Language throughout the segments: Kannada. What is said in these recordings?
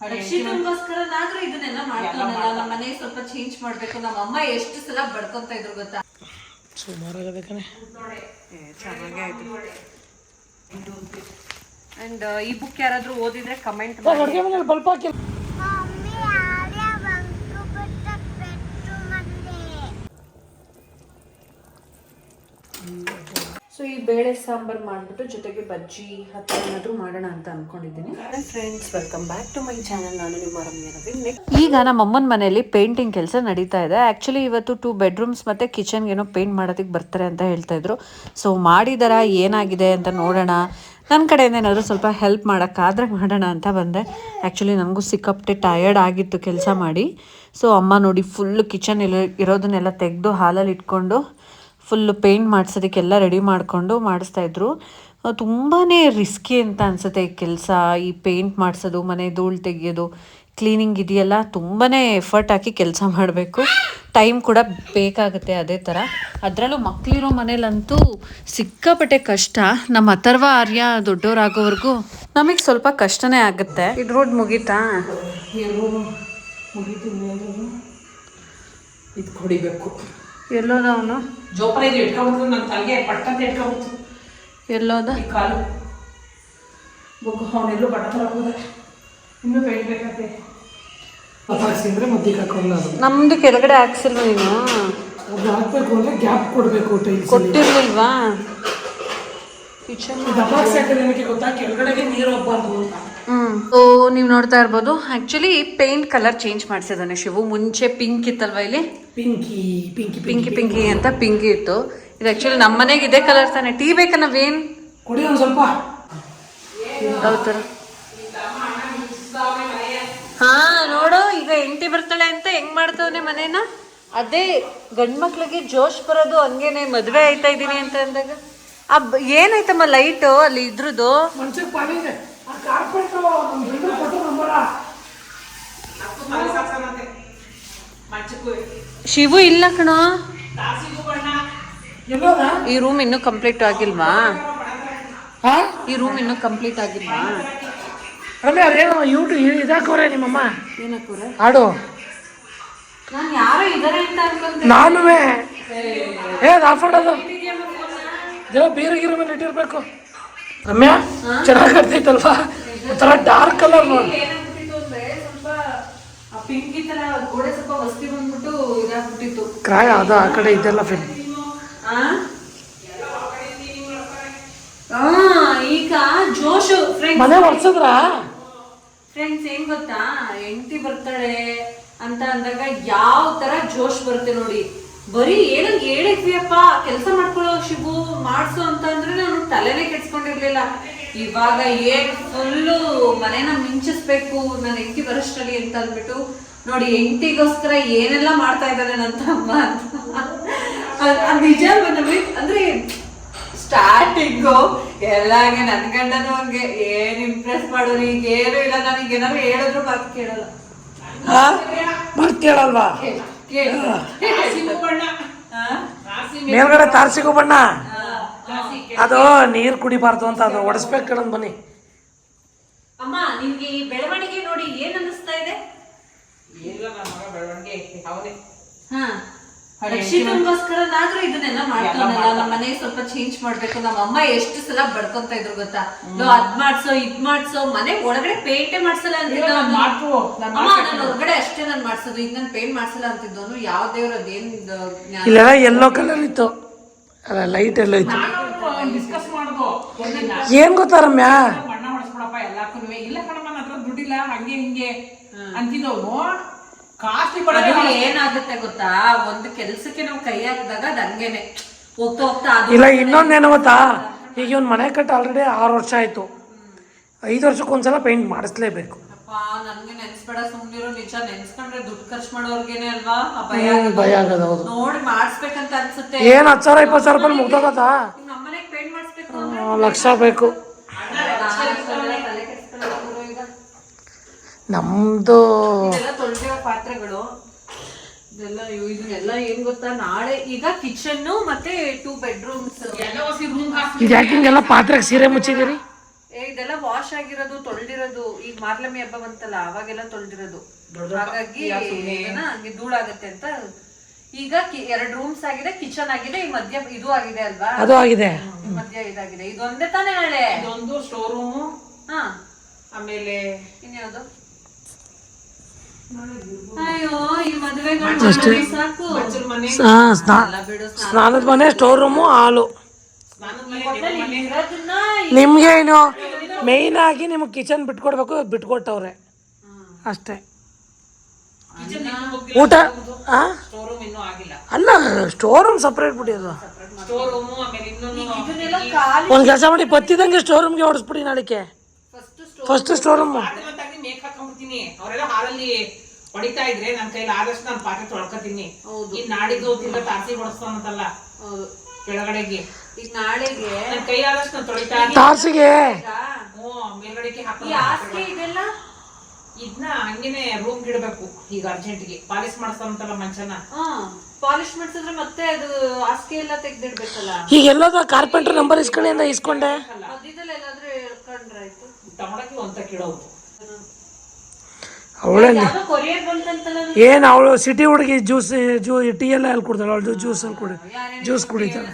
ರಕ್ಷಿತಂಗೋಸ್ಕರನಾದ್ರೂ ಇದನ್ನೆಲ್ಲ ಮಾಡ್ತಾನಲ್ಲ ನಮ್ಮ ಮನೆ ಸ್ವಲ್ಪ ಚೇಂಜ್ ಮಾಡ್ಬೇಕು ನಮ್ಮ ಅಮ್ಮ ಎಷ್ಟು ಸಲ ಬಡ್ಕೊಂತ ಇದ್ರು ಗೊತ್ತಾ? ಸುಮಾರಾಗದೆ ಕಣೆ. ಚೆನ್ನಾಗೇ ಆಯ್ತು. ಅಂಡ್ ಈ ಬುಕ್ ಯಾರಾದ್ರೂ ಓದಿದ್ರೆ ಕಮೆಂಟ್ ಬಲ್ಪ್ ಹಾಕಿ. ಸೊ ಈ ಬೇಳೆ ಸಾಂಬಾರ್ ಮಾಡ್ಬಿಟ್ಟು ಜೊತೆಗೆ ಬಜ್ಜಿ ಹತ್ತು ಏನಾದರೂ ಮಾಡೋಣ ಅಂತ ಅನ್ಕೊಂಡಿದ್ದೀನಿ. Friends welcome back to my channel ನಾನು ನಿಮ್ಮ ರಮ್ಯ ಈಗ ನಮ್ಮ ಅಮ್ಮನ ಮನೆಯಲ್ಲಿ ಪೇಂಟಿಂಗ್ ಕೆಲಸ ನಡೀತಾ ಇದೆ. ಆ್ಯಕ್ಚುಲಿ ಇವತ್ತು ಟೂ ಬೆಡ್ರೂಮ್ಸ್ ಮತ್ತು ಕಿಚನ್ಗೆ ಏನೋ ಪೇಂಟ್ ಮಾಡೋದಕ್ಕೆ ಬರ್ತಾರೆ ಅಂತ ಹೇಳ್ತಾ ಇದ್ರು. ಸೊ ಮಾಡಿದಾರ ಏನಾಗಿದೆ ಅಂತ ನೋಡೋಣ. ನನ್ನ ಕಡೆಯಿಂದ ಏನಾದರೂ ಸ್ವಲ್ಪ ಹೆಲ್ಪ್ ಮಾಡೋಕ್ಕಾದ್ರೆ ಮಾಡೋಣ ಅಂತ ಬಂದೆ. ಆ್ಯಕ್ಚುಲಿ ನನಗೂ ಸಿಕ್ಕಾಪಟ್ಟೆ ಟಯರ್ಡ್ ಆಗಿತ್ತು ಕೆಲಸ ಮಾಡಿ. ಸೊ ಅಮ್ಮ ನೋಡಿ ಫುಲ್ ಕಿಚನ್ ಎಲ್ಲ ಇರೋದನ್ನೆಲ್ಲ ತೆಗೆದು ಹಾಲಲ್ಲಿ ಇಟ್ಕೊಂಡು ಫುಲ್ಲು ಪೇಂಟ್ ಮಾಡಿಸೋದಕ್ಕೆಲ್ಲ ರೆಡಿ ಮಾಡಿಕೊಂಡು ಮಾಡಿಸ್ತಾ ಇದ್ರು. ತುಂಬಾ ರಿಸ್ಕಿ ಅಂತ ಅನಿಸುತ್ತೆ ಈ ಕೆಲಸ ಈ ಪೇಂಟ್ ಮಾಡಿಸೋದು ಮನೆ ಧೂಳು ತೆಗೆಯೋದು ಕ್ಲೀನಿಂಗ್ ಇದೆಯಲ್ಲ ತುಂಬಾ ಎಫರ್ಟ್ ಹಾಕಿ ಕೆಲಸ ಮಾಡಬೇಕು. ಟೈಮ್ ಕೂಡ ಬೇಕಾಗುತ್ತೆ ಅದೇ ಥರ ಅದರಲ್ಲೂ ಮಕ್ಕಳಿರೋ ಮನೇಲಂತೂ ಸಿಕ್ಕಾಪಟ್ಟೆ ಕಷ್ಟ. ನಮ್ಮ ಅಥರ್ವ ಆರ್ಯ ದೊಡ್ಡವರಾಗೋವರೆಗೂ ನಮಗೆ ಸ್ವಲ್ಪ ಕಷ್ಟನೇ ಆಗುತ್ತೆ. ಇದು ರೋಡ್ ಮುಗೀತಾ? ಇದು ಹೊಡಿಬೇಕು ಎಲ್ಲೋದ ಅವನು ಜೋಪಾನ ಇದು ಇಟ್ಕೊಬಿಟ್ಟು ನನ್ನ ತಲೆಗೆ ಪಟ್ಟಂತ ಇಟ್ಕೊಬಿಟ್ಟು ಎಲ್ಲೋದ? ಈ ಕಾಲು. ಬುಕ್ ಅವನೆಲ್ಲೂ ಬಟ್ಟೆ ಹೋದ. ಇನ್ನೂ ಪೇಂಟ್ ಬೇಕಂತೆ. ಹಾಕೋಲ್ಲ ನಮ್ದು ಕೆಳಗಡೆ ಹಾಕ್ಸಿಲ್ವ ನೀನು ಅದು ಹಾಕ್ಬೇಕು ಅಂದ್ರೆ ಗ್ಯಾಪ್ ಕೊಡಬೇಕು ಟೈಲ್ಸ್ ಕೊಟ್ಟಿರ್ಲಿಲ್ವಾ? ಕಿಚನ್ ಸೊ ನೀವು ನೋಡ್ತಾ ಇರ್ಬೋದು. ಆಕ್ಚುಲಿ ಪೇಂಟ್ ಕಲರ್ ಚೇಂಜ್ ಮಾಡಿಸಿದಾನೆ ಶಿವು. ಮುಂಚೆ ಪಿಂಕ್ ಇತ್ತಲ್ವಾ ಇಲ್ಲಿ? ಪಿಂಕಿ ಪಿಂಕಿ ಪಿಂಕಿ ಪಿಂಕಿ ಅಂತ ಪಿಂಕಿ ಇತ್ತು. ಇದು ಆಕ್ಚುಲಿ ನಮ್ಮ ಮನೆಗೆ ಇದೇ ಕಲರ್ ತಾನೆ. ಟೀ ಬೇಕಾ ನಾವೇನ್? ಕೊಡಿ ಒಂದು ಸ್ವಲ್ಪ. ಥರ ಹಾ ನೋಡು. ಈಗ ಎಂಟಿ ಬರ್ತಾಳೆ ಅಂತ ಹೆಂಗ್ ಮಾಡ್ತವನೆ ಮನೇನ? ಅದೇ ಗಂಡ್ ಮಕ್ಳಿಗೆ ಜೋಶ್ ಬರೋದು ಹಂಗೇನೆ. ಮದ್ವೆ ಆಯ್ತಾ ಇದೀನಿ ಅಂತ ಅಂದಾಗ? ಆ ಬ- ಏನಾಯ್ತಮ್ಮ ಲೈಟು ಅಲ್ಲಿ ಇದ್ರದ್ದು ನಮ್ಮ ಶಿವು ಇಲ್ಲ ಕಣ. ಈ ರೂಮ್ ಇನ್ನೂ ಕಂಪ್ಲೀಟ್ ಆಗಿಲ್ವಾ? ಹಾ ಈ ರೂಮ್ ಇನ್ನೂ ಕಂಪ್ಲೀಟ್ ಆಗಿಲ್ವಾ? ರಮ್ಯ ಅದೇನೋ ಯೂಟ್ಯೂಬ್ ಇದಾಕೋರೆ ನಿಮ್ಮಮ್ಮ. ಏನಕ್ಕೂರ ಆಡು ನಾನು ಯಾರು ಇದಾರೆ ಅಂತ ಅನ್ಕೊಂತ ನಾನುವೇ. ಏ ಆಫೋಡೋದು ದೇವ ಬೇರೆ ಗಿರ ಮೇಲೆ ಇಟ್ಟಿರ್ಬೇಕು. ರಮ್ಯಾ ಚೆನ್ನಾಗಿ ಕಾಣ್ತೈತಲ್ವಾ ಒಂಥರ ಡಾರ್ಕ್ ಕಲರ್ ನೋಡಿ. ಏನಾಗ್ಬಿಟ್ಟಿತ್ತು ಅಂದ್ರೆ ಸ್ವಲ್ಪ ಆ ಪಿಂಕಿ ತರ ಗೋಡೆ ಸ್ವಲ್ಪ ವಸ್ತಿ ಬಂದ್ಬಿಟ್ಟು ಇದಾಗ್ಬಿಟ್ಟಿತ್ತು. ಕ್ರಾಯ ಅದ ಆ ಕಡೆ ಇದೆಲ್ಲ ಫಿಲ್ ಆ? ಆ, ಈಗ ಜೋಶು ಮನೆ ಒರ್ಸದ್ರ? ಫ್ರೆಂಡ್ಸ್ ಏನ್ ಗೊತ್ತಾ? ಹೆಂಡತಿ ಬರ್ತಾಳೆ ಅಂತ ಅಂದಾಗ ಯಾವ ತರ ಜೋಶ್ ಬರುತ್ತೆ ನೋಡಿ. ಬರೀ ಏನೋ ಹೇಳಿದ್ವಿಯಪ್ಪ ಕೆಲಸ ಮಾಡ್ಕೊಳ್ಳೋ ಶಿವು ಮಾಡ್ಸು ಅಂತ ಅಂದ್ರೆ ನಾನು ತಲೆನೇ ಕೆಡ್ಸ್ಕೊಂಡಿರ್ಲಿಲ್ಲ. ಇವಾಗ ಏನ್ ಫುಲ್ಲು ಮನೇನ ಮಿಂಚಿಸ್ಬೇಕು ನನ್ನ ಹೆಂಡತಿ ಬರಷ್ಟರಲ್ಲಿ ಅಂತ ಅಂದ್ಬಿಟ್ಟು ನೋಡಿ ಹೆಂಡತಿಗೋಸ್ಕರ ಏನೆಲ್ಲ ಮಾಡ್ತಾ ಇದ್ದಾರೆ ನನ್ನ ತಮ್ಮ ಅಂತ. ನಿಜ ಅಂದ್ರೆ ಸ್ಟಾರ್ಟಿಂಗು ಹಂಗೆ ನನ್ ಗಂಡನು ಹಂಗೆ. ಏನ್ ಇಂಪ್ರೆಸ್ ಮಾಡೋರು ಈಗ ಏನು ಇಲ್ಲ ನನಗೆ ಏನಾದ್ರು ಹೇಳಿದ್ರು ಮತ್ ಕೇಳಲ್ಲ. ಮತ್ ಕೇಳಲ್ವಾ? ಮೇಲ್ಗಡೆ ತಾರ್ಸಿಗೋ ಬಣ್ಣ ಆ, ಅದು ನೀರು ಕುಡಿಬಾರ್ದು ಅಂತ ಅದು ಒಡಿಸ್ಬೇಕು ಕಣಂದ್ ಬನ್ನಿ. ಅಮ್ಮ ನಿಮ್ಗೆ ಈ ಬೆಳವಣಿಗೆ ನೋಡಿ ಏನ್ ಅನ್ನಿಸ್ತಾ ಇದೆ? ಹಾ. ರಕ್ಷಿತಂಗೋಸ್ಕರನಾದ್ರೂ ಇದನ್ನೆಲ್ಲ ಮಾಡ್ತಾನಲ್ಲ ನಮ್ಮ ಮನೆ ಸ್ವಲ್ಪ ಚೇಂಜ್ ಮಾಡ್ಬೇಕು. ನಮ್ಮ ಅಮ್ಮ ಎಷ್ಟು ಸಲ ಬಡ್ಕೊಂತ ಇದ್ರು ಗೊತ್ತಾ? ನೋ ಅದ್ ಮಾಡ್ಸೋ ಇದ್ ಮಾಡ್ಸೋ ಮನೆ ಒಳಗಡೆ ಪೇಂಟೇ ಮಾಡ್ಸಲ್ಲ ಅಂತಿದ್ದ. ಅಮ್ಮ ನಾನು ಹೊರಗಡೆ ಅಷ್ಟೇ ನಾನು ಮಾಡ್ಸೋದು. ಈಗ ನಾನು ಪೇಂಟ್ ಮಾಡ್ಸಲ್ಲ ಅಂತಿದ್ದವನು. ಯಾವ ದೇವ್ರ ಅದೇನ್ ಜ್ಞಾನ? ಇಲ್ಲೆಲ್ಲ ಎಲ್ಲೋ ಕಲರ್ ಇತ್ತು. ಅಲ್ಲ ಲೈಟ್ ಎಲ್ಲ ಇತ್ತು. ಡಿಸ್ಕಸ್ ಮಾಡ್ದು. ಏನ್ ಗೊತ್ತಾ ರಮ್ಯಾ? ಇಲ್ಲ ಕಣಮ್ಮ ದುಡ್ಡಿಲ್ಲ ಹಂಗೆ ಹಿಂಗೆ ಅಂತಿದ್ದವನು. ಕಾಸ್ಟ್ಲಿ ಅದು ಏನಾಗುತ್ತೆ ಗೊತ್ತಾ? ಒಂದು ಕೆಲ್ಸಕ್ಕೆ ನಾವು ಕೈ ಹಾಕಿದಾಗ ಅದು ಹಂಗೇನೆ. ಹೋಗ್ತಾ ಹೋಗ್ತಾ ಅದು ಇಲ್ಲ ಇನ್ನೊಂದೇನು ಗೊತ್ತಾ? ಈಗ ಇವ್ನ ಮನೆ ಕಟ್ಟ ಆಲ್ರೆಡಿ ಆರು ವರ್ಷ ಆಯ್ತು. ಐದು ವರ್ಷಕ್ಕೆ ಒಂದ್ಸಲ ಪೇಂಟ್ ಮಾಡಿಸ್ಲೇಬೇಕು. ಅಪ್ಪ ನನ್ಗೆ ನೆನ್ಸ್ಬೇಡ ಸುಮ್ನಿರೋ ನಿಜ ನೆನ್ಸ್ಕೊಂಡ್ರೆ ದುಡ್ಡು ಖರ್ಚು ಮಾಡೋರ್ಗೇನೆ ಅಲ್ವಾ? ಆ ಭಯ ಆಗೋದು. ಭಯ ಆಗೋದು ಹೌದು. ನೋಡಿ ಮಾಡಿಸ್ಬೇಕಂತ ಅನ್ಸುತ್ತೆ. ಏನ್ ಹತ್ತು ಸಾವಿರ ಇಪ್ಪತ್ತು ಸಾವಿರ ರೂಪಾಯಿ ಮುಗ್ದೋಗತ್ತಾ ನಮ್ಮನೆಗ್ ಪೇಂಟ್ ಮಾಡಿಸ್ಬೇಕು ಅಂದ್ರೆ ಲಕ್ಷ ಬೇಕು. ನಮ್ದು ಇದೆಲ್ಲ ತೊಳ್ದಿರೋ ಪಾತ್ರೆಗಳು ಇದೆಲ್ಲ ಇದನ್ನೆಲ್ಲ ಏನ್ ಗೊತ್ತಾ? ನಾಳೆ ಈಗ ಕಿಚನ್ ಮತ್ತೆ ಟೂ ಬೆಡ್ರೂಮ್ಸ್ ಇದು ಯಾಕೆ ಹಿಂಗೆಲ್ಲ ಪಾತ್ರೆಗೆ ಸೀರೆ ಮುಚ್ಚಿದಿರಿ ಏ, ಇದೆಲ್ಲ ವಾಶ್ ಆಗಿರೋದು ತೊಳ್ದಿರೋದು. ಈಗ ಮಾರ್ಲಮಿ ಹಬ್ಬ ಬಂತಲ್ಲ ಅವಾಗೆಲ್ಲ ತೊಳ್ದಿರೋದು. ಹಾಗಾಗಿ ಇದನ್ನ ಹಂಗೆ ಧೂಳಾಗತ್ತೆ ಅಂತ. ಈಗ ಎರಡ್ ರೂಮ್ಸ್ ಆಗಿದೆ ಕಿಚನ್ ಆಗಿದೆ ಈ ಮಧ್ಯ ಇದು ಆಗಿದೆ ಅಲ್ವಾ? ಅದು ಆಗಿದೆ. ಮಧ್ಯ ಇದಾಗಿದೆ. ಇದೊಂದೇ ತಾನೇ ನಾಳೆ? ಇದೊಂದು ಸ್ಟೋರ್ ರೂಮ್ ಹಾ. ಆಮೇಲೆ ಇನ್ಯಾವುದು? ಅಯ್ಯೋ ಈ ಮದುವೆಗಳು ಮನೆ ಹಾ, ಸ್ನಾ- ಸ್ನಾನದ ಮನೆ ಸ್ಟೋರ್ ರೂಮು ಹಾಲು. ನಿಮ್ಗೆ ಏನು? ಮೇಯ್ನ್ ಆಗಿ ನಿಮ್ಗೆ ಕಿಚನ್ ಬಿಟ್ಕೊಡ್ಬೇಕು ಬಿಟ್ಕೊಟ್ಟವ್ರೆ. ಅಷ್ಟೇ. ಊಟ ಅಲ್ಲ ಸ್ಟೋರ್ ರೂಮ್ ಸಪ್ರೇಟ್ ಖಾಲಿ ಒಂದು ಕೆಲಸ ಮಾಡಿ ಬತ್ತಿದಂಗೆ ಸ್ಟೋರ್ ರೂಮ್ಗೆ ಓಡಿಸ್ಬಿಡಿ ನಾಳಿಕೆ. ಫಸ್ಟ್ ಫಸ್ಟ್ ಸ್ಟೋರ್ ರೂಮ್ ಮೇಕ್ ಹಾಕೊಂಡ್ಬಿಡ್ತೀನಿ ಅವರೆಲ್ಲ ಹಾಲಲ್ಲಿ ಹೊಡಿತಾ ಇದ್ರೆ ನನ್ನ ಕೈಲಿ ಆದಷ್ಟು ನಾನು ಪಾತ್ರೆ ತೊಳ್ಕೊತೀನಿ. ಈ ನಾಡಿದ್ದು ತಿರ್ಗ ತಾಸಿ ಹೊಡಿಸ್ತಾನಂತಲ್ಲ ಹೌದು. ಕೆಳಗಡೆಗೆ. ಈಗ ನಾಳೆಗೆ ನನ್ನ ಕೈ ಆದಷ್ಟು ನಾನು ತೊಳಿತಾ ತಾರ್ಸಿಗೆ ಈಗ ಹ್ಞೂ ಮೇಲ್ಗಡೆಗೆ ಈ ಹಾಕಿ ಹಾಸಿಗೆ ಇದೆಲ್ಲ? ಇದನ್ನ ಹಂಗೇನೆ ರೂಮ್ ಇಡಬೇಕು. ಈಗ ಅರ್ಜೆಂಟ್ಗೆ ಪಾಲಿಶ್ ಮಾಡಿಸ್ತಾನಂತಲ್ಲ ಮಂಚನ ಹಾ ಪಾಲಿಶ್ ಮಾಡ್ಸಿದ್ರೆ ಮತ್ತೆ ಅದು ಹಾಸಿಗೆ ಎಲ್ಲ ತೆಗ್ದಿಡ್ಬೇಕಲ್ಲ. ಈಗ ಎಲ್ಲದ ಕಾರ್ಪೆಂಟರ್ ನಂಬರ್ ಇಸ್ಕೊಳ್ಳಿ ಅಂತ ಇಸ್ಕೊಂಡೆ? ಮಧ್ಯದಲ್ಲಿ ಎಲ್ಲಾದ್ರೂ ಹೇಳ್ಕೊಂಡ್ರಾಯ್ತು ತಗೊಳಕ್ಕೆ ಒಂತ ಕಿಡೋದು ಅವಳೇ ಯಾವ್ದೋ ಕೊರಿಯರ್ ಬಂತಂತಲ್ಲ ಏನು ಅವಳು ಸಿಟಿ ಹುಡುಗಿ ಜ್ಯೂಸ್ ಜ್ಯೂ ಟೀ ಎಲ್ಲ ಅಲ್ಲಿ ಕುಡ್ತಾಳೆ? ಅವಳು ಜ್ಯೂಸ್ ಅಲ್ಲಿ ಕುಡಿ ಜ್ಯೂಸ್ ಕುಡಿತಾಳೆ.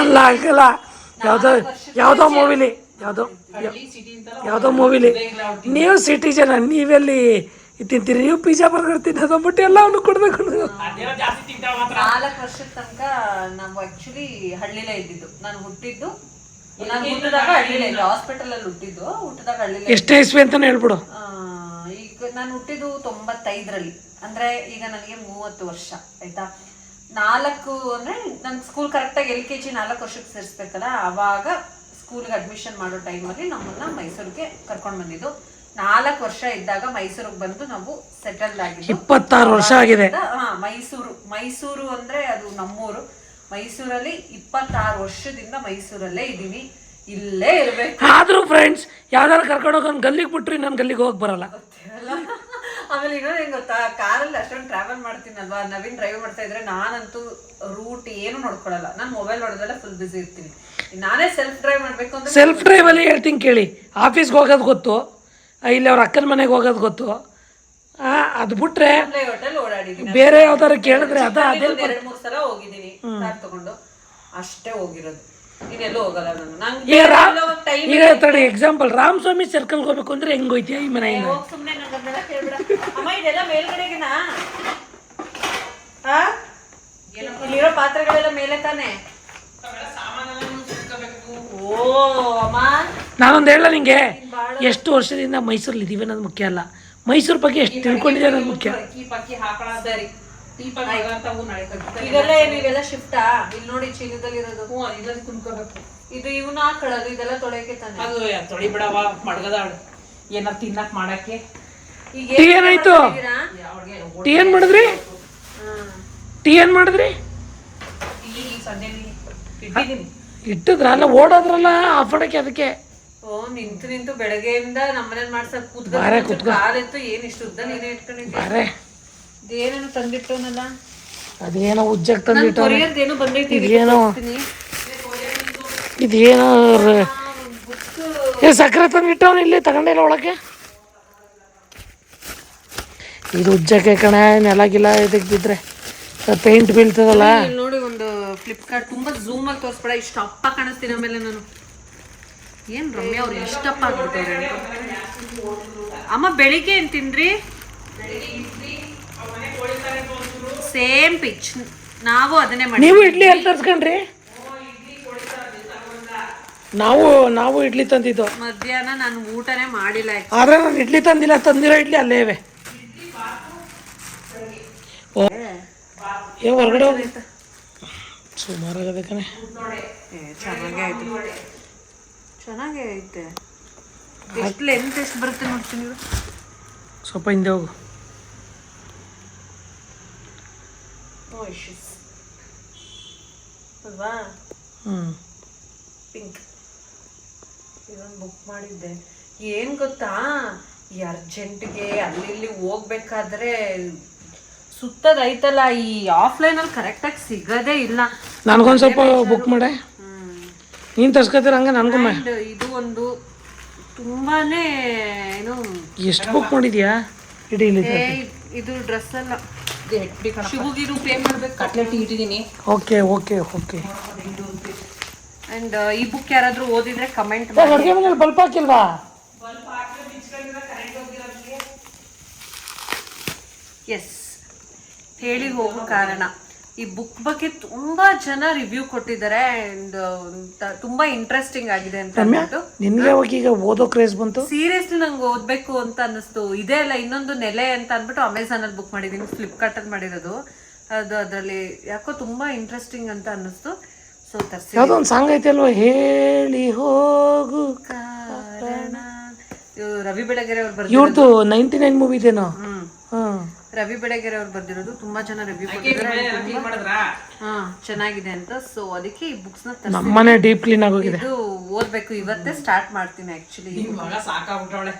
ಅಲ್ಲ ಆಗಲ್ಲ ಯಾವುದೋ ಯಾವ್ದೋ ಮೂವಿಲಿ. ಯಾವುದೋ ಯಾವುದೋ ಮೂವಿಲಿ. ನೀವು ಸಿಟಿ ಜನ ನೀವೆಲ್ಲಿ ತಿಂತೀರಿ? ನೀವು ಪಿಜ್ಜಾ ಬರ್ಗರ್ ತಿನ್ನೋದು ಬಟ್ ಎಲ್ಲ ಅವನು ಕೊಡ್ಬೇಕು ಜಾಸ್ತಿ ತಿಂತಾವ ಮಾತ್ರ. ನಾಲ್ಕು ವರ್ಷದ ತನಕ ನಾವು ಆಕ್ಚುಲಿ ಹಳ್ಳಿಲೇ ಇದ್ದಿದ್ದು. ನಾನು ಹುಟ್ಟಿದ್ದು ನಾನು ಹಾಸ್ಪಿಟಲ್ ಅಲ್ಲಿ ಹುಟ್ಟಿದ್ದು. ಹುಟ್ಟಿದಾಗ ಎಷ್ಟೇ ಇಸ್ವಿ ಅಂತಾನೆ ಹೇಳ್ಬಿಡು. ಆ, ಈಗ ನಾನು ಹುಟ್ಟಿದ್ದು ತೊಂಬತ್ತೈದರಲ್ಲಿ. ಅಂದ್ರೆ ಈಗ ನನಗೆ ಮೂವತ್ತು ವರ್ಷ ಆಯ್ತಾ? ನಾಲ್ಕು ಅಂದ್ರೆ ನನ್ ಸ್ಕೂಲ್ ಕರೆಕ್ಟಾಗಿ ಎಲ್ ಕೆ ಜಿ ನಾಲ್ಕು ವರ್ಷಕ್ಕೆ ಸೇರಿಸ್ಬೇಕಲ್ಲ ಅವಾಗ ಸ್ಕೂಲ್ಗೆ ಅಡ್ಮಿಷನ್ ಮಾಡೋ ಟೈಮಲ್ಲಿ ನಮ್ಮನ್ನ ಮೈಸೂರಿಗೆ ಕರ್ಕೊಂಡು ಬಂದಿದ್ದು. ನಾಲ್ಕು ವರ್ಷ ಇದ್ದಾಗ ಮೈಸೂರಿಗೆ ಬಂದು ನಾವು ಸೆಟಲ್ಡ್ ಆಗಿದ್ದು. ಇಪ್ಪತ್ತಾರು ವರ್ಷ ಆಗಿದೆ. ಹಾ ಮೈಸೂರು. ಮೈಸೂರು ಅಂದ್ರೆ ಅದು ನಮ್ಮೂರು. ಮೈಸೂರಲ್ಲಿ ಇಪ್ಪತ್ತಾರು ವರ್ಷದಿಂದ ಮೈಸೂರಲ್ಲೇ ಇದ್ದೀನಿ. ಇಲ್ಲೇ ಇರ್ಬೇಕು. ಆದ್ರೂ ಫ್ರೆಂಡ್ಸ್ ಯಾವ್ದಾರು ಕರ್ಕೊಂಡು ಹೋಗಿ ಗಲ್ಲಿಗೆ ಬಿಟ್ರಿ ನಾನು ಗಲ್ಲಿಗೆ ಹೋಗಿ ಬರಲ್ಲ. ಆಮೇಲೆ ಇನ್ನೊಂದು ಹೆಂಗ್ ಗೊತ್ತಾ? ಕಾರಲ್ಲಿ ಅಷ್ಟೊಂದು ಟ್ರಾವೆಲ್ ಮಾಡ್ತೀನಲ್ವಾ? ನವೀನ್ ಡ್ರೈವ್ ಮಾಡ್ತಾ ಇದ್ರೆ ನಾನಂತೂ ರೂಟ್ ಏನು ನೋಡ್ಕೊಳಲ್ಲ. ನಾನು ಮೊಬೈಲ್ ನೋಡೋದೆಲ್ಲ ಫುಲ್ ಬಿಸಿ ಇರ್ತೀನಿ. ನಾನೇ ಸೆಲ್ಫ್ ಡ್ರೈವ್ ಮಾಡ್ಬೇಕು ಅಂದ್ರೆ ಸೆಲ್ಫ್ ಡ್ರೈವ್ ಅಲ್ಲಿ ಹೇಳ್ತೀನಿ ಕೇಳಿ. ಆಫೀಸ್ಗೆ ಹೋಗೋದು ಗೊತ್ತು. ಇಲ್ಲಿ ಅವ್ರ ಅಕ್ಕನ ಮನೆಗೆ ಹೋಗೋದು ಗೊತ್ತು. ಆ, ಅದು ಬಿಟ್ರೆ ಬೇರೆ ಯಾವ್ದಾರು ಕೇಳಿದ್ರೆ ಅದ ಅದೇ ಎರಡು ಮೂರ್ ಸಲ ಹೋಗಿದ್ದೀನಿ ಕಾರ್ ತಗೊಂಡು ಅಷ್ಟೇ ಹೋಗಿರೋದು. ಇನ್ನೆಲ್ಲೂ ಹೋಗಲ್ಲ ನಾನು. ನಂಗೆ ಈಗ ರಾ ಟೈಮ್ ಈಗ ತಡಿ ಎಕ್ಸಾಂಪಲ್ ರಾಮಸ್ವಾಮಿ ಸರ್ಕಲ್ಗೆ ಹೋಗ್ಬೇಕು ಅಂದ್ರೆ ಹೆಂಗ್ ಹೋಯ್ತೀಯ ಈ ಮನೆಯಿಂದ ಹೋಗ್ ಸುಮ್ನೆ ನಂಗ್ ಅದನ್ನೆಲ್ಲ ಕೇಳ್ಬೇಡ. ಅಮ್ಮ ಇದೆಲ್ಲ ಮೇಲ್ಗಡೆಗೆನಾ? ಆ? ಇಲ್ಲಿರೋ ಪಾತ್ರೆಗಳೆಲ್ಲ ಮೇಲೆ ತಾನೆ? ಓ ಅಮ್ಮ. ನಾನೊಂದು ಹೇಳ ನಿಂಗೆ. ಎಷ್ಟು ವರ್ಷದಿಂದ ಮೈಸೂರಲ್ಲಿ ಇದೀವಿ ಅನ್ನೋದು ಮುಖ್ಯ ಅಲ್ಲ. ಮೈಸೂರು ಬಗ್ಗೆ ಎಷ್ಟು ತಿಳ್ಕೊಂಡಿದೆ ಅನ್ನೋದು ಮುಖ್ಯ. ಪಕ್ಕಿ ಸರಿ. ಪಕ್ಕಿ ಆಗಂತವು ನಾಳೆ ಕಗ್ಗಿತಾರೆ. ಇದೆಲ್ಲ ಏನು ಇವೆಲ್ಲ ಶಿಫ್ಟಾ ಇಲ್ಲಿ ನೋಡಿ ಚೀಲದಲ್ಲಿ ಇರೋದು ಹ್ಞೂ ಇದನ್ನ ತುಂಬ್ಕೋಬೇಕು ಇದು ಇವನ್ನ ಹಾಕೊಳ್ಳೋದು ಇದೆಲ್ಲ ತೊಳೆಯಕ್ಕೆ ತಾನೆ? ಅದು ತೊಳಿ ಬಿಡವ ಮಡ್ಗದ ಏನಾರು ತಿನ್ನಕ್ ಮಾಡಕ್ಕೆ. ಈಗ ಟೀ ಏನಾಯ್ತು ಟೀ ಏನ್ ಮಾಡಿದ್ರಿ? ಟೀ ಏನ್ ಮಾಡಿದ್ರಿ? ಈ ಸಂಜೆಲಿ ಇಟ್ಟಿದ್ದೀನಿ. ಇಟ್ಟಿದ್ರ? ಅಲ್ಲ ಓಡೋದ್ರಲ್ಲ ಆಫಡಕ್ಕೆ ಅದಕ್ಕೆ. ಓ ನಿಂತು ನಿಂತು ಬೆಳಗ್ಗೆಯಿಂದ ನಮ್ಮನೇಲಿ ಮಾಡ್ಸಕ್ ಬಾರೆ ಕೂತ್ಕೊಂಡು ಕಾಲೆತ್ತು ಏನ್ ಇಷ್ಟು ಉದ್ದ ನೀನೇ ಇಟ್ಕೊಂಡಿದ್ದೆ ಅರೆ ಇದೇನೇನು ತಂದಿಟ್ಟವನಲ್ಲ? ಅದೇನೋ ಉಜ್ಜಕ್ ತಂದಿಟ್ಟು ಕೊರಿಯರ್ದೇನು ಬಂದೈತಿ ಇದೇನೋ ಇದೇನೋ ಏ ಸಕ್ಕರೆ ತಂದಿಟ್ಟವನು ಇಲ್ಲಿ ತಗೊಂಡಿಲ್ಲ ಒಳಗೆ. ಇದು ಉಜ್ಜಕ್ಕೆ ಕಣೆ ನೆಲ ಗಿಲ್ಲ ಇದಕ್ಕೆ ಬಿದ್ರೆ. ಪೇಂಟ್ ಬೀಳ್ತದಲ್ಲ? ನೋಡಿ ಒಂದು ಫ್ಲಿಪ್ಕಾರ್ಟ್ ತುಂಬಾ ಝೂಮ್ ಅಲ್ಲಿ ತೋರಿಸ್ಬೇಡ ಇಷ್ಟು ಅಪ್ಪ ಕಾಣಿಸ್ತೀನಿ ಆಮೇಲೆ ನಾನು. ಏನ್ ರಮ್ಯ ಅವ್ರು ಎಷ್ಟಪ್ಪ ಆಗ್ಬಿಟ್ಟವ್ರೆ ಅಮ್ಮ ಬೆಳಿಗ್ಗೆ ಏನ್ ತಿಂದ್ರಿ? ಸೇಮ್ ಪಿಚ್ ನಾವು ಅದನ್ನೇ ಮಾಡಿ ನೀವು ಇಡ್ಲಿ ಎಲ್ಲಿ ತರ್ಸ್ಕೊಂಡ್ರಿ? ನಾವು ನಾವು ಇಡ್ಲಿ ತಂದಿದ್ದು. ಮಧ್ಯಾಹ್ನ ನಾನು ಊಟನೇ ಮಾಡಿಲ್ಲ. ಆದ್ರೆ ನಾನು ಇಡ್ಲಿ ತಂದಿಲ್ಲ ತಂದಿರೋ ಇಡ್ಲಿ ಅಲ್ಲೇ ಇವೆ. ಏ ಹೊರಗಡೆ ಹೋಗಿ. ಸುಮಾರಾಗದೆ ಕಣೆ. ಚೆನ್ನಾಗೇ ಆಯ್ತು. ಚೆನ್ನಾಗೇ ಐತೆ. ಎಷ್ಟು ಲೆಂತ್ ಎಷ್ಟು ಬರುತ್ತೆ ನೋಡ್ತೀನಿ. ಸ್ವಲ್ಪ ಹಿಂದೆ ಹೋಗು. ಇಶ್ಯೂಸ್ ಅಲ್ವಾ ಪಿಂಕ್ ಇದೊಂದು ಬುಕ್ ಮಾಡಿದ್ದೆ. ಏನ್ ಗೊತ್ತಾ? ಈ ಅರ್ಜೆಂಟ್ಗೆ ಅಲ್ಲಿ ಇಲ್ಲಿ ಹೋಗ್ಬೇಕಾದ್ರೆ ಸುತ್ತದೈತಲ್ಲ ಈ ಆಫ್ಲೈನ್ ಅಲ್ಲಿ ಕರೆಕ್ಟ್ ಆಗಿ ಸಿಗದೇ ಇಲ್ಲ. ನನಗೊಂದು ಸ್ವಲ್ಪ ಬುಕ್ ಮಾಡೆ. ನೀನು ತರ್ಸ್ಕೊತೀರ ಹಂಗೆ? ನನಗೂ ಇದು ಒಂದು ತುಂಬಾನೇ ಏನು ಎಷ್ಟು ಬುಕ್ ಮಾಡಿದ್ಯಾ? ಇಡೀ ಇದು ಡ್ರೆಸ್ ಅಲ್ಲ. ಶಿವಗಿರು ಪೇ ಮಾಡ್ಬೇಕು ಕಟ್ಲೆಟ್ ಇಟ್ಟಿದ್ದೀನಿ. ಓಕೆ ಓಕೆ ಓಕೆ ಅಂಡ್ ಈ ಬುಕ್ ಯಾರಾದ್ರೂ ಓದಿದ್ರೆ ಕಮೆಂಟ್ ಮಾಡಿ. ಅಡುಗೆ ಮನೇಲಿ ಬಲ್ಪ್ ಹಾಕಿಲ್ವಾ? ಎಸ್ ಹೇಳಿ ಹೋಗೋ ಕಾರಣ. ಈ ಬುಕ್ ಬಗ್ಗೆ ತುಂಬಾ ಜನ ರಿವ್ಯೂ ಕೊಟ್ಟಿದ್ದಾರೆ ಅಂಡ್ ತುಂಬಾ ಇಂಟ್ರೆಸ್ಟಿಂಗ್ ಆಗಿದೆ ಅಂತ ಅಂದ್ಬಿಟ್ಟು ನಿನ್ಗೆ ಹೋಗಿ ಈಗ ಓದೋ ಕ್ರೇಜ್ ಬಂತು? ಸೀರಿಯಸ್ಲಿ ನಂಗೆ ಓದ್ಬೇಕು ಅಂತ ಅನ್ನಿಸ್ತು. ಇದೇ ಅಲ್ಲ ಇನ್ನೊಂದು ನೆಲೆ ಅಂತ ಅಂದ್ಬಿಟ್ಟು ಅಮೆಝಾನ್ ಅಲ್ಲಿ ಬುಕ್ ಮಾಡಿದೀನಿ ಫ್ಲಿಪ್ಕಾರ್ಟ್ ಅಲ್ಲಿ ಮಾಡಿರೋದು. ಅದು ಅದರಲ್ಲಿ ಯಾಕೋ ತುಂಬಾ ಇಂಟ್ರೆಸ್ಟಿಂಗ್ ಅಂತ ಅನ್ನಿಸ್ತು. ಸೊ ತರ್ಸಿ. ಯಾವುದೋ ಒಂದು ಸಾಂಗ್ ಐತೆ ಅಲ್ವಾ? ಹೇಳಿ ಹೋಗು ಕಾರಣ. ರವಿ ಬೆಳಗೆರೆ ಅವ್ರು ಬರ್ತಾರೆ ಇವ್ರದ್ದು ನೈಂಟಿ ನೈನ್ ಮೂವಿ ಇದೇನೋ? ಹ್ಮ್. ರವಿ ಬೆಳಗೆರೆ ಅವ್ರು ಬರ್ದಿರೋದು ತುಂಬಾ ಜನ ರಿವ್ಯೂ ಹಾ ಚೆನ್ನಾಗಿದೆ ಅಂತ. ಸೊ ಅದಕ್ಕೆ ಈ ಬುಕ್ಸ್ನ ತರ್ಸಿ ನಮ್ಮನೆ ಡೀಪ್ ಕ್ಲೀನ್ ಆಗೋಗಿದೆ. ಇದು ಓದ್ಬೇಕು. ಇವತ್ತೇ ಸ್ಟಾರ್ಟ್ ಮಾಡ್ತೀನಿ ಆಕ್ಚುಲಿ ಸಾಕಾಗ್ಬಿಟ್ಟವಳೆ.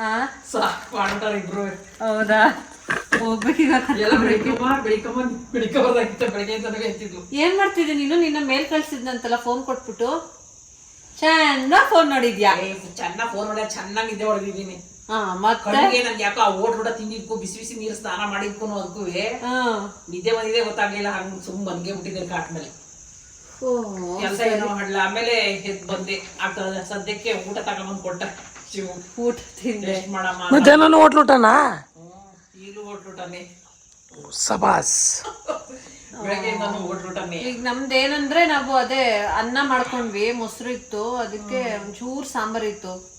ಹಾ ಸಾಕು ಮಾಡ್ತಾರೆ ಇಬ್ರು. ಹೌದಾ? ಹೋಗ್ಬೇಕೀಗ ಏನ್ ಮಾಡ್ತಿದ್ದೆ ನೀನು? ನಿನ್ನ ಮೇಲ್ ಕಳ್ಸಿದ್ನಂತಲ್ಲ ಫೋನ್ ಕೊಟ್ಬಿಟ್ಟು. ಚೆನ್ನಾಗ್ ಫೋನ್ ನೋಡಿದ್ಯಾ? ಏ, ಚೆನ್ನಾಗ್ ಫೋನ್ ಮಾಡಿ ಚೆನ್ನಾಗಿ ನಿದ್ದೆ ಹೊಡೆದಿದ್ದೀನಿ. ಕಣ್ಣಿಗೆ ನನ್ಗೆ ಯಾಕೋ ಆ ಓಟ್ ಊಟ ತಿಂದಿದ್ಕು ಬಿಸಿ ಬಿಸಿ ನೀರು ಸ್ನಾನ ಮಾಡಿದ್ಕು ಅದಕ್ಕೂ ಹಾ. ನಿದ್ದೆ ಬಂದಿದೆ ಗೊತ್ತಾಗ್ಲಿಲ್ಲ ಹಂಗ್ ಸುಮ್ ಬಂದ್ಗೆ ಬಿಟ್ಟಿದ್ದೆ ಕಾಟ್ ಮೇಲೆ. ಓ ಕೆಲಸ ಏನೋ ಮಾಡ್ಲ ಆಮೇಲೆ ಎದ್ ಬಂದೆ. ಆಗ್ತದ ಸದ್ಯಕ್ಕೆ ಊಟ ತಗೊಂಡ್ಬಂದ್ ಕೊಟ್ಟ ಶಿವು. ಊಟ ತಿಂದೆ. ಟೇಸ್ಟ್ ಮಾಡಮ್ಮ. ಮಧ್ಯಾಹ್ನ ಈಗಲೂ ಹೋಟ್ಲೂಟನೇ ಸಬಾಸ್. ಈಗ ನಮ್ದೇನಂದ್ರೆ ನಾವು ಅದೇ ಅನ್ನ ಮಾಡ್ಕೊಂಡ್ವಿ ಮೊಸರು ಇತ್ತು ಅದಕ್ಕೆ ಒಂಚೂರ್ ಸಾಂಬಾರ್ ಇತ್ತು.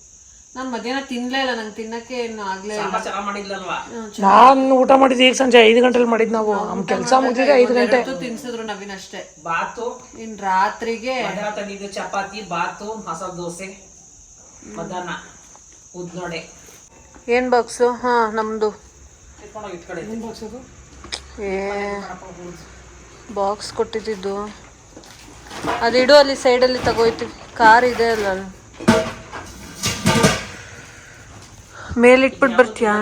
ನಾನ್ ಮಧ್ಯಾಹ್ನ ತಿನ್ಲೇ ಇಲ್ಲ ನಂಗೆ ತಿನ್ನಕ್ಕೆ ಏನು ಆಗ್ಲೇ ಇಲ್ಲ. ಚೆನ್ನಾಗ್ ಮಾಡಿದ್ಲಲ್ವಾ? ನಾನು ಊಟ ಮಾಡಿದ್ದು ಈಗ ಸಂಜೆ ಐದು ಗಂಟೆಲಿ ಮಾಡಿದ್ ನಾವು. ನಮ್ ಕೆಲಸ ಮುಗಿದಿದೆ ಐದು ಗಂಟೆ. ಹೊತ್ತು ತಿನ್ಸಿದ್ರು ನವೀನ್ ಅಷ್ಟೇ. ಬಾತು? ಇನ್ ರಾತ್ರಿಗೆ ಮಧ್ಯಾಹ್ನ ತಂದಿದ್ದು ಚಪಾತಿ ಬಾತು ಮಸಾಲ ದೋಸೆ ಮಧ್ಯಾಹ್ನ ಉದ್ನೋಡೆ. ಏನ್ ಬಾಕ್ಸು? ಹಾ ನಮ್ದು. ಏ ಬಾಕ್ಸ್ ಕೊಟ್ಟಿದ್ದು. ಅದಿಡು ಅಲ್ಲಿ ಸೈಡಲ್ಲಿ ತಗೋಯ್ತೀವಿ. ಕಾರ್ ಇದೆ ಅಲ್ಲ ಅಲ್ಲಿ. ಮೇಲಿಟ್ಬಿಟ್ಟು ಬರ್ತೀಯಾ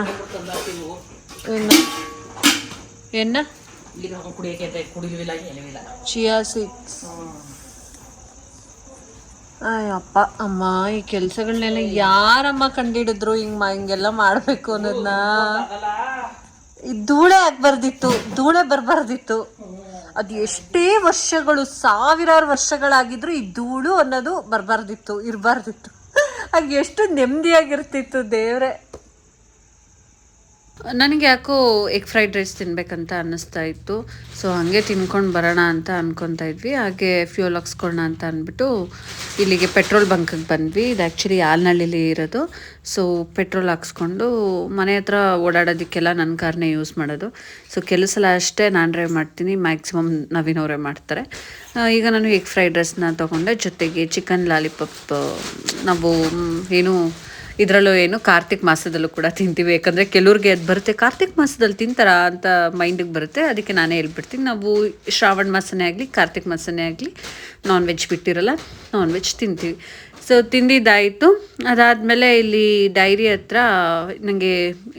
ಏನಿಲ್ಲ ಚಿಯಾ ಸೀಡ್ಸ್. ಅಯ್ಯಪ್ಪ, ಅಮ್ಮ, ಈ ಕೆಲ್ಸಗಳನ್ನೆಲ್ಲ ಯಾರಮ್ಮ ಕಂಡಿಡಿದ್ರು? ಹಿಂಗ್ ಹಿಂಗೆಲ್ಲ ಮಾಡಬೇಕು ಅನ್ನೋದನ್ನ ಈ ಧೂಳೆ ಆಗ್ಬಾರ್ದಿತ್ತು, ಧೂಳೆ ಬರಬಾರ್ದಿತ್ತು. ಅದು ಎಷ್ಟೇ ವರ್ಷಗಳು, ಸಾವಿರಾರು ವರ್ಷಗಳಾಗಿದ್ರು ಈ ಧೂಳು ಅನ್ನೋದು ಬರಬಾರ್ದಿತ್ತು, ಇರಬಾರ್ದಿತ್ತು. ಆಗ ಎಷ್ಟು ನೆಮ್ಮದಿಯಾಗಿರ್ತಿತ್ತು ದೇವ್ರೆ. ನನಗೆ ಯಾಕೋ ಎಗ್ ಫ್ರೈಡ್ ರೈಸ್ ತಿನ್ಬೇಕಂತ ಅನ್ನಿಸ್ತಾ ಇತ್ತು. ಸೊ ಹಾಗೆ ತಿನ್ಕೊಂಡು ಬರೋಣ ಅಂತ ಅನ್ಕೊತಾ ಇದ್ವಿ. ಹಾಗೆ ಫ್ಯೂಲ್ ಹಾಕ್ಸ್ಕೊಳ್ಳೋಣ ಅಂತ ಅಂದ್ಬಿಟ್ಟು ಇಲ್ಲಿಗೆ ಪೆಟ್ರೋಲ್ ಬಂಕಿಗೆ ಬಂದ್ವಿ. ಇದು ಆ್ಯಕ್ಚುಲಿ ಆಲ್ನಳ್ಳಿಲಿ ಇರೋದು. ಸೊ ಪೆಟ್ರೋಲ್ ಹಾಕ್ಸ್ಕೊಂಡು ಮನೆ ಹತ್ರ ಓಡಾಡೋದಕ್ಕೆಲ್ಲ ನನ್ನ ಕಾರ್ನೇ ಯೂಸ್ ಮಾಡೋದು. ಸೊ ಕೆಲವು ಅಷ್ಟೇ ನಾನು ಡ್ರೈವ್ ಮಾಡ್ತೀನಿ. ಮ್ಯಾಕ್ಸಿಮಮ್ ನವೀನವರೇ ಮಾಡ್ತಾರೆ. ಈಗ ನಾನು ಎಗ್ ಫ್ರೈಡ್ ರೈಸ್ನ ತೊಗೊಂಡೆ. ಜೊತೆಗೆ ಚಿಕನ್ ಲಾಲಿಪಾಪ್ ನಾವು ಏನು ಇದರಲ್ಲೂ ಏನು ಕಾರ್ತಿಕ್ ಮಾಸದಲ್ಲೂ ಕೂಡ ತಿಂತೀವಿ. ಯಾಕಂದರೆ ಕೆಲವ್ರಿಗೆ ಅದು ಬರುತ್ತೆ. ಕಾರ್ತಿಕ್ ಮಾಸದಲ್ಲಿ ತಿಂತಾರ ಅಂತ ಮೈಂಡಿಗೆ ಬರುತ್ತೆ. ಅದಕ್ಕೆ ನಾನೇ ಹೇಳ್ಬಿಡ್ತೀನಿ. ನಾವು ಶ್ರಾವಣ ಮಾಸನೇ ಆಗಲಿ, ಕಾರ್ತಿಕ್ ಮಾಸನೇ ಆಗಲಿ ನಾನ್ ವೆಜ್ ಬಿಟ್ಟಿರಲ್ಲ ನಾನ್ ವೆಜ್ ತಿಂತೀವಿ. ಸೊ ತಿಂದಿದ್ದಾಯಿತು. ಅದಾದಮೇಲೆ ಇಲ್ಲಿ ಡೈರಿ ಹತ್ರ ನನಗೆ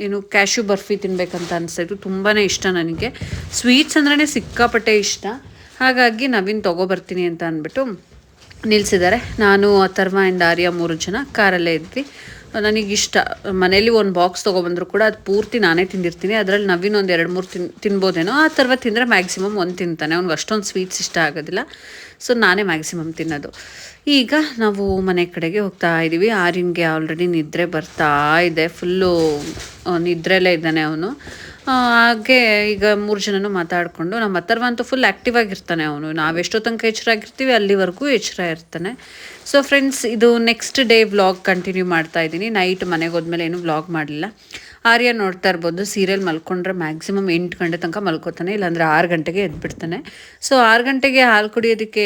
ಏನು ಕ್ಯಾಶು ಬರ್ಫಿ ತಿನ್ನಬೇಕಂತ ಅನಿಸ್ತಾಯಿತ್ತು ತುಂಬಾ ಇಷ್ಟ ನನಗೆ. ಸ್ವೀಟ್ಸ್ ಅಂದ್ರೆ ಸಿಕ್ಕಾಪಟ್ಟೆ ಇಷ್ಟ. ಹಾಗಾಗಿ ನವೀನ್ ತೊಗೊಬರ್ತೀನಿ ಅಂತ ಅಂದ್ಬಿಟ್ಟು ನಿಲ್ಲಿಸಿದ್ದಾರೆ ನಾನು, ಅಥರ್ವ ಆ್ಯಂಡ್ ಆರ್ಯ ಮೂರು ಜನ ಕಾರಲ್ಲೇ ಇದ್ವಿ. ನನಗಿಷ್ಟ. ಮನೇಲಿ ಒಂದು ಬಾಕ್ಸ್ ತೊಗೊಬಂದ್ರು ಕೂಡ ಅದು ಪೂರ್ತಿ ನಾನೇ ತಿಂದಿರ್ತೀನಿ. ಅದರಲ್ಲಿ ನವೀನ್ ಒಂದು ಎರಡು ಮೂರು ತಿನ್, ತಿನ್ಬೋದೇನೋ, ಆ ಥರ ತಿಂದರೆ ಮ್ಯಾಕ್ಸಿಮಮ್ ಒಂದು ತಿಂತಾನೆ. ಅವ್ನಿಗೆ ಅಷ್ಟೊಂದು ಸ್ವೀಟ್ಸ್ ಇಷ್ಟ ಆಗೋದಿಲ್ಲ. ಸೊ ನಾನೇ ಮ್ಯಾಕ್ಸಿಮಮ್ ತಿನ್ನೋದು. ಈಗ ನಾವು ಮನೆ ಕಡೆಗೆ ಹೋಗ್ತಾ ಇದ್ದೀವಿ ಆರ್ಯನ್ಗೆ ಆಲ್ರೆಡಿ ನಿದ್ರೆ ಬರ್ತಾ ಇದೆ. ಫುಲ್ಲು ನಿದ್ರೆಲ್ಲೇ ಇದ್ದಾನೆ ಅವನು. ಹಾಗೆ ಈಗ ಮೂರು ಜನನು ಮಾತಾಡಿಕೊಂಡು ನಮ್ಮ ಅಥರ್ವ ಅಂತೂ ಫುಲ್ ಆ್ಯಕ್ಟಿವ್ ಆಗಿರ್ತಾನೆ ಅವನು. ನಾವು ಎಷ್ಟೋ ತನಕ ಎಚ್ಚರ ಆಗಿರ್ತೀವಿ, ಅಲ್ಲಿವರೆಗೂ ಎಚ್ಚರ ಇರ್ತಾನೆ. ಸೊ ಫ್ರೆಂಡ್ಸ್ ಇದು ನೆಕ್ಸ್ಟ್ ಡೇ ವ್ಲಾಗ್ ಕಂಟಿನ್ಯೂ ಮಾಡ್ತಾ ಇದ್ದೀನಿ. ನೈಟ್ ಮನೆಗೆ ಹೋದ್ಮೇಲೆ ಏನು ವ್ಲಾಗ್ ಮಾಡಲಿಲ್ಲ. ಆರ್ಯ ನೋಡ್ತಾ ಇರ್ಬೋದು ಸೀರಿಯಲ್ ಮಲ್ಕೊಂಡ್ರೆ ಮ್ಯಾಕ್ಸಿಮಮ್ ಎಂಟು ಗಂಟೆ ತನಕ ಮಲ್ಕೋತಾನೆ, ಇಲ್ಲಾಂದರೆ ಆರು ಗಂಟೆಗೆ ಎದ್ಬಿಡ್ತಾನೆ. ಸೊ ಆರು ಗಂಟೆಗೆ ಹಾಲು ಕುಡಿಯೋದಕ್ಕೆ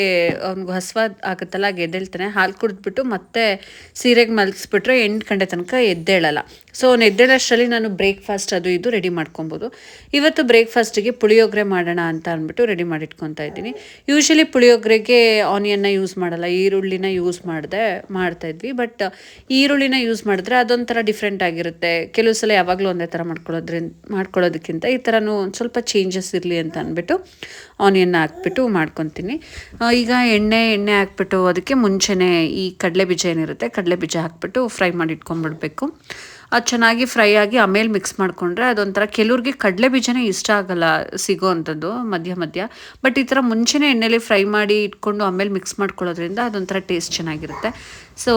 ಅವ್ನಿಗೆ ಹಸ್ವಾದ ಆಗುತ್ತಲ್ಲ ಆಗ ಎದ್ದೇಳ್ತಾನೆ. ಹಾಲು ಕುಡಿದ್ಬಿಟ್ಟು ಮತ್ತೆ ಸೀರೆಗೆ ಮಲಗಿಸ್ಬಿಟ್ರೆ ಎಂಟು ಗಂಟೆ ತನಕ ಎದ್ದೇಳಲ್ಲ. ಸೊ ಅವ್ನು ಎದ್ದೇಳಷ್ಟರಲ್ಲಿ ನಾನು ಬ್ರೇಕ್ಫಾಸ್ಟ್ ಅದು ಇದು ರೆಡಿ ಮಾಡ್ಕೊಬೋದು. ಇವತ್ತು ಬ್ರೇಕ್ಫಾಸ್ಟಿಗೆ ಪುಳಿಯೋಗರೆ ಮಾಡೋಣ ಅಂತ ಅಂದ್ಬಿಟ್ಟು ರೆಡಿ ಮಾಡಿಟ್ಕೊತಾ ಇದ್ದೀನಿ. ಯೂಶಲಿ ಪುಳಿಯೋಗರೆಗೆ ಆನಿಯನ್ನ ಯೂಸ್ ಮಾಡಲ್ಲ, ಈರುಳ್ಳಿನ ಯೂಸ್ ಮಾಡಿದೆ, ಮಾಡ್ತಾ ಇದ್ವಿ. ಬಟ್ ಈರುಳ್ಳಿನ ಯೂಸ್ ಮಾಡಿದ್ರೆ ಅದೊಂಥರ ಡಿಫ್ರೆಂಟ್ ಆಗಿರುತ್ತೆ. ಕೆಲವು ಸಲ ಯಾವಾಗಲೂ ಒಂದೇ ಥರ ಮಾಡ್ಕೊಳ್ಳೋದ್ರಿಂದ ಮಾಡ್ಕೊಳ್ಳೋದಕ್ಕಿಂತ ಈ ಥರನೂ ಒಂದು ಸ್ವಲ್ಪ ಚೇಂಜಸ್ ಇರಲಿ ಅಂತ ಅಂದ್ಬಿಟ್ಟು ಆನಿಯನ್ನ ಹಾಕ್ಬಿಟ್ಟು ಮಾಡ್ಕೊತೀನಿ. ಈಗ ಎಣ್ಣೆ ಎಣ್ಣೆ ಹಾಕ್ಬಿಟ್ಟು ಅದಕ್ಕೆ ಮುಂಚೆನೇ ಈ ಕಡಲೆ ಬೀಜ ಏನಿರುತ್ತೆ ಕಡಲೆ ಬೀಜ ಹಾಕ್ಬಿಟ್ಟು ಫ್ರೈ ಮಾಡಿ ಇಟ್ಕೊಂಡ್ಬಿಡ್ಬೇಕು ಅದು ಚೆನ್ನಾಗಿ ಫ್ರೈ ಆಗಿ ಆಮೇಲೆ ಮಿಕ್ಸ್ ಮಾಡಿಕೊಂಡ್ರೆ ಅದೊಂಥರ ಕೆಲವ್ರಿಗೆ ಕಡಲೆ ಬೀಜನೇ ಇಷ್ಟ ಆಗಲ್ಲ ಸಿಗೋ ಅಂಥದ್ದು ಮಧ್ಯ ಮಧ್ಯ. ಬಟ್ ಈ ಥರ ಮುಂಚೆನೇ ಎಣ್ಣೆಲಿ ಫ್ರೈ ಮಾಡಿ ಇಟ್ಕೊಂಡು ಆಮೇಲೆ ಮಿಕ್ಸ್ ಮಾಡ್ಕೊಳ್ಳೋದ್ರಿಂದ ಅದೊಂಥರ ಟೇಸ್ಟ್ ಚೆನ್ನಾಗಿರುತ್ತೆ. ಸೊ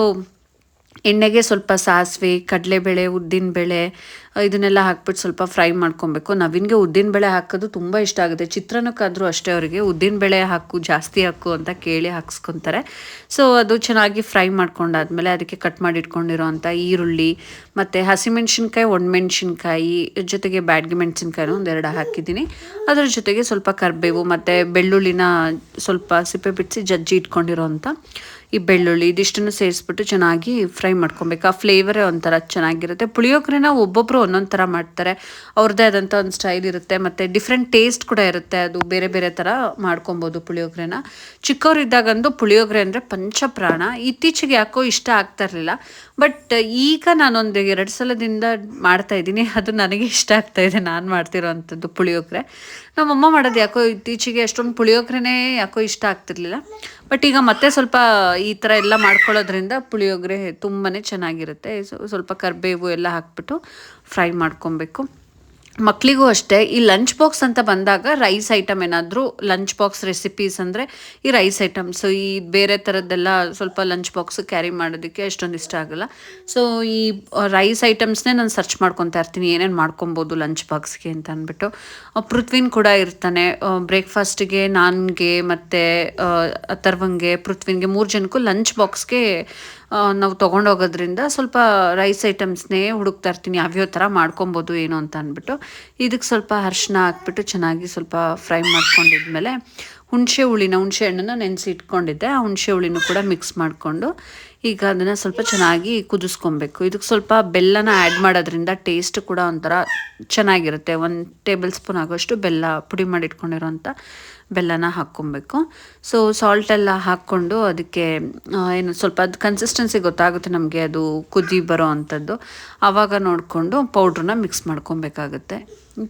ಎಣ್ಣೆಗೆ ಸ್ವಲ್ಪ ಸಾಸಿವೆ, ಕಡಲೆಬೇಳೆ, ಉದ್ದಿನಬೇಳೆ, ಇದನ್ನೆಲ್ಲ ಹಾಕ್ಬಿಟ್ಟು ಸ್ವಲ್ಪ ಫ್ರೈ ಮಾಡ್ಕೊಬೇಕು. ನವೀನ್ಗೆ ಉದ್ದಿನಬೇಳೆ ಹಾಕೋದು ತುಂಬ ಇಷ್ಟ ಆಗುತ್ತೆ. ಚಿತ್ರಾನ್ನಕ್ಕಾದರೂ ಅಷ್ಟೇ ಅವರಿಗೆ ಉದ್ದಿನಬೇಳೆ ಹಾಕು, ಜಾಸ್ತಿ ಹಾಕು ಅಂತ ಕೇಳಿ ಹಾಕ್ಸ್ಕೊತಾರೆ. ಸೊ ಅದು ಚೆನ್ನಾಗಿ ಫ್ರೈ ಮಾಡ್ಕೊಂಡಾದ್ಮೇಲೆ ಅದಕ್ಕೆ ಕಟ್ ಮಾಡಿ ಇಟ್ಕೊಂಡಿರೋ ಅಂಥ ಈರುಳ್ಳಿ ಮತ್ತು ಹಸಿಮೆಣ್ಸಿನ್ಕಾಯಿ, ಒಣಮೆಣ್ಸಿನ್ಕಾಯಿ, ಜೊತೆಗೆ ಬ್ಯಾಡ್ಗೆ ಮೆಣಸಿನ್ಕಾಯಿನೂ ಒಂದೆರಡು ಹಾಕಿದ್ದೀನಿ. ಅದರ ಜೊತೆಗೆ ಸ್ವಲ್ಪ ಕರಿಬೇವು ಮತ್ತು ಬೆಳ್ಳುಳ್ಳಿನ ಸ್ವಲ್ಪ ಸಿಪ್ಪೆ ಬಿಡಿಸಿ ಜಜ್ಜಿ ಇಟ್ಕೊಂಡಿರೋ ಅಂಥ ಈ ಬೆಳ್ಳುಳ್ಳಿ ಇದಿಷ್ಟನ್ನು ಸೇರಿಸ್ಬಿಟ್ಟು ಚೆನ್ನಾಗಿ ಫ್ರೈ ಮಾಡ್ಕೊಬೇಕು. ಆ ಫ್ಲೇವರೇ ಒಂಥರ ಚೆನ್ನಾಗಿರುತ್ತೆ. ಪುಳಿಯೋಗರೆನ ಒಬ್ಬೊಬ್ಬರು ಒಂದೊಂದು ಥರ ಮಾಡ್ತಾರೆ. ಅವ್ರದ್ದೇ ಆದಂಥ ಒಂದು ಸ್ಟೈಲ್ ಇರುತ್ತೆ. ಮತ್ತು ಡಿಫ್ರೆಂಟ್ ಟೇಸ್ಟ್ ಕೂಡ ಇರುತ್ತೆ. ಅದು ಬೇರೆ ಬೇರೆ ಥರ ಮಾಡ್ಕೊಬೋದು ಪುಳಿಯೋಗರೆನ. ಚಿಕ್ಕವರಿದ್ದಾಗಂದು ಪುಳಿಯೋಗರೆ ಅಂದರೆ ಪಂಚಪ್ರಾಣ. ಇತ್ತೀಚೆಗೆ ಯಾಕೋ ಇಷ್ಟ ಆಗ್ತಾ ಇರಲಿಲ್ಲ. ಬಟ್ ಈಗ ನಾನೊಂದು ಎರಡು ಸಲದಿಂದ ಮಾಡ್ತಾ ಇದ್ದೀನಿ. ಅದು ನನಗೆ ಇಷ್ಟ ಆಗ್ತಾ ಇದೆ. ನಾನು ಮಾಡ್ತಿರೋ ಅಂಥದ್ದು ಪುಳಿಯೋಗರೆ. ನಮ್ಮಮ್ಮ ಮಾಡೋದು ಯಾಕೋ ಇತ್ತೀಚೆಗೆ ಅಷ್ಟೊಂದು ಪುಳಿಯೋಗರೆನೇ ಯಾಕೋ ಇಷ್ಟ ಆಗ್ತಿರ್ಲಿಲ್ಲ. ಬಟ್ ಈಗ ಮತ್ತೆ ಸ್ವಲ್ಪ ಈ ಥರ ಎಲ್ಲ ಮಾಡ್ಕೊಳ್ಳೋದ್ರಿಂದ ಪುಳಿಯೋಗರೆ ತುಂಬಾ ಚೆನ್ನಾಗಿರುತ್ತೆ. ಸ್ವಲ್ಪ ಕರಿಬೇವು ಎಲ್ಲ ಹಾಕ್ಬಿಟ್ಟು ಫ್ರೈ ಮಾಡ್ಕೊಬೇಕು. ಮಕ್ಕಳಿಗೂ ಅಷ್ಟೇ, ಈ ಲಂಚ್ ಬಾಕ್ಸ್ ಅಂತ ಬಂದಾಗ ರೈಸ್ ಐಟಮ್ ಏನಾದರೂ ಲಂಚ್ ಬಾಕ್ಸ್ ರೆಸಿಪೀಸ್ ಅಂದರೆ ಈ ರೈಸ್ ಐಟಮ್ಸ್ ಈ ಬೇರೆ ಥರದ್ದೆಲ್ಲ ಸ್ವಲ್ಪ ಲಂಚ್ ಬಾಕ್ಸ್ ಕ್ಯಾರಿ ಮಾಡೋದಕ್ಕೆ ಅಷ್ಟೊಂದು ಇಷ್ಟ ಆಗಲ್ಲ. ಸೊ ಈ ರೈಸ್ ಐಟಮ್ಸ್ನೇ ನಾನು ಸರ್ಚ್ ಮಾಡ್ಕೊತಾ ಇರ್ತೀನಿ, ಏನೇನು ಮಾಡ್ಕೊಬೋದು ಲಂಚ್ ಬಾಕ್ಸ್ಗೆ ಅಂತ ಅಂದ್ಬಿಟ್ಟು. ಪೃಥ್ವಿನ್ ಕೂಡ ಇರ್ತಾನೆ. ಬ್ರೇಕ್ಫಾಸ್ಟಿಗೆ ನಾನ್ಗೆ ಮತ್ತು ಅಥರ್ವಂಗೆ, ಪೃಥ್ವಿನ್ಗೆ ಮೂರು ಜನಕ್ಕೂ ಲಂಚ್ ಬಾಕ್ಸ್ಗೆ ನಾವು ತೊಗೊಂಡೋಗೋದ್ರಿಂದ ಸ್ವಲ್ಪ ರೈಸ್ ಐಟಮ್ಸ್ನೇ ಹುಡುಕ್ತಾ ಇರ್ತೀನಿ ಯಾವ್ಯಾವ ಥರ ಮಾಡ್ಕೊಬೋದು ಏನು ಅಂತ ಅಂದ್ಬಿಟ್ಟು. ಇದಕ್ಕೆ ಸ್ವಲ್ಪ ಅರ್ಶಿನ ಹಾಕ್ಬಿಟ್ಟು ಚೆನ್ನಾಗಿ ಸ್ವಲ್ಪ ಫ್ರೈ ಮಾಡ್ಕೊಂಡಿದ್ಮೇಲೆ ಹುಣಸೆ ಹುಳಿನ, ಹುಣಸೆ ಹಣ್ಣನ್ನ ನೆನೆಸಿ ಇಟ್ಕೊಂಡಿದ್ದೆ ಆ ಹುಣಸೆ ಹುಳಿನೂ ಕೂಡ ಮಿಕ್ಸ್ ಮಾಡಿಕೊಂಡು ಈಗ ಅದನ್ನು ಸ್ವಲ್ಪ ಚೆನ್ನಾಗಿ ಕುದಿಸ್ಕೊಬೇಕು. ಇದಕ್ಕೆ ಸ್ವಲ್ಪ ಬೆಲ್ಲನ ಆ್ಯಡ್ ಮಾಡೋದ್ರಿಂದ ಟೇಸ್ಟ್ ಕೂಡ ಒಂಥರ ಚೆನ್ನಾಗಿರುತ್ತೆ. ಒಂದು ಟೇಬಲ್ ಸ್ಪೂನ್ ಆಗೋಷ್ಟು ಬೆಲ್ಲ ಪುಡಿ ಮಾಡಿ ಇಟ್ಕೊಂಡಿರೋಂಥ ಬೆಲ್ಲನ ಹಾಕ್ಕೊಬೇಕು. ಸೊ ಸಾಲ್ಟ್ ಎಲ್ಲ ಹಾಕ್ಕೊಂಡು ಅದಕ್ಕೆ ಏನು ಸ್ವಲ್ಪ ಅದು ಕನ್ಸಿಸ್ಟೆನ್ಸಿ ಗೊತ್ತಾಗುತ್ತೆ ನಮಗೆ ಅದು ಕುದಿ ಬರೋ ಅಂಥದ್ದು. ಆವಾಗ ನೋಡಿಕೊಂಡು ಪೌಡ್ರನ್ನ ಮಿಕ್ಸ್ ಮಾಡ್ಕೊಬೇಕಾಗುತ್ತೆ.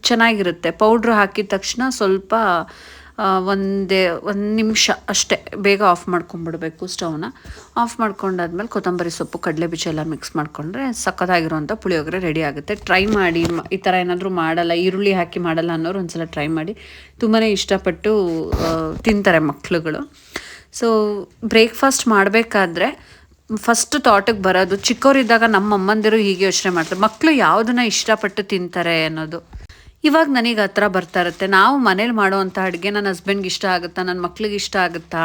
ಚೆನ್ನಾಗಿರುತ್ತೆ. ಪೌಡ್ರ್ ಹಾಕಿದ ತಕ್ಷಣ ಸ್ವಲ್ಪ ಒಂದೇ, ಒಂದು ನಿಮಿಷ ಅಷ್ಟೇ ಬೇಗ ಆಫ್ ಮಾಡ್ಕೊಂಬಿಡ್ಬೇಕು ಸ್ಟವ್ನ ಆಫ್ ಮಾಡ್ಕೊಂಡಾದ್ಮೇಲೆ ಕೊತ್ತಂಬರಿ ಸೊಪ್ಪು, ಕಡಲೆ ಬೀಜ ಎಲ್ಲ ಮಿಕ್ಸ್ ಮಾಡಿಕೊಂಡ್ರೆ ಸಕ್ಕತ್ತಾಗಿರೋಂಥ ಪುಳಿಯೋಗರೆ ರೆಡಿ ಆಗುತ್ತೆ. ಟ್ರೈ ಮಾಡಿ ಈ ಥರ ಏನಾದರೂ ಮಾಡಲ್ಲ, ಈರುಳ್ಳಿ ಹಾಕಿ ಮಾಡಲ್ಲ ಅನ್ನೋರು ಒಂದ್ಸಲ ಟ್ರೈ ಮಾಡಿ. ತುಂಬಾ ಇಷ್ಟಪಟ್ಟು ತಿಂತಾರೆ ಮಕ್ಳುಗಳು. ಸೊ ಬ್ರೇಕ್ಫಾಸ್ಟ್ ಮಾಡಬೇಕಾದ್ರೆ ಫಸ್ಟ್ ಥಾಟಿಗೆ ಬರೋದು ಚಿಕ್ಕವರಿದ್ದಾಗ ನಮ್ಮ ಅಮ್ಮಂದಿರು ಹೀಗೆ ಯೋಚನೆ ಮಾಡ್ತಾರೆ. ಮಕ್ಕಳು ಯಾವುದನ್ನ ಇಷ್ಟಪಟ್ಟು ತಿಂತಾರೆ ಅನ್ನೋದು. ಇವಾಗ ನನಗೆ ಹತ್ರ ಬರ್ತಾ ಇರುತ್ತೆ. ನಾವು ಮನೇಲಿ ಮಾಡೋವಂಥ ಅಡುಗೆ ನನ್ನ ಹಸ್ಬೆಂಡ್ಗೆ ಇಷ್ಟ ಆಗುತ್ತಾ, ನನ್ನ ಮಕ್ಳಿಗೆ ಇಷ್ಟ ಆಗುತ್ತಾ?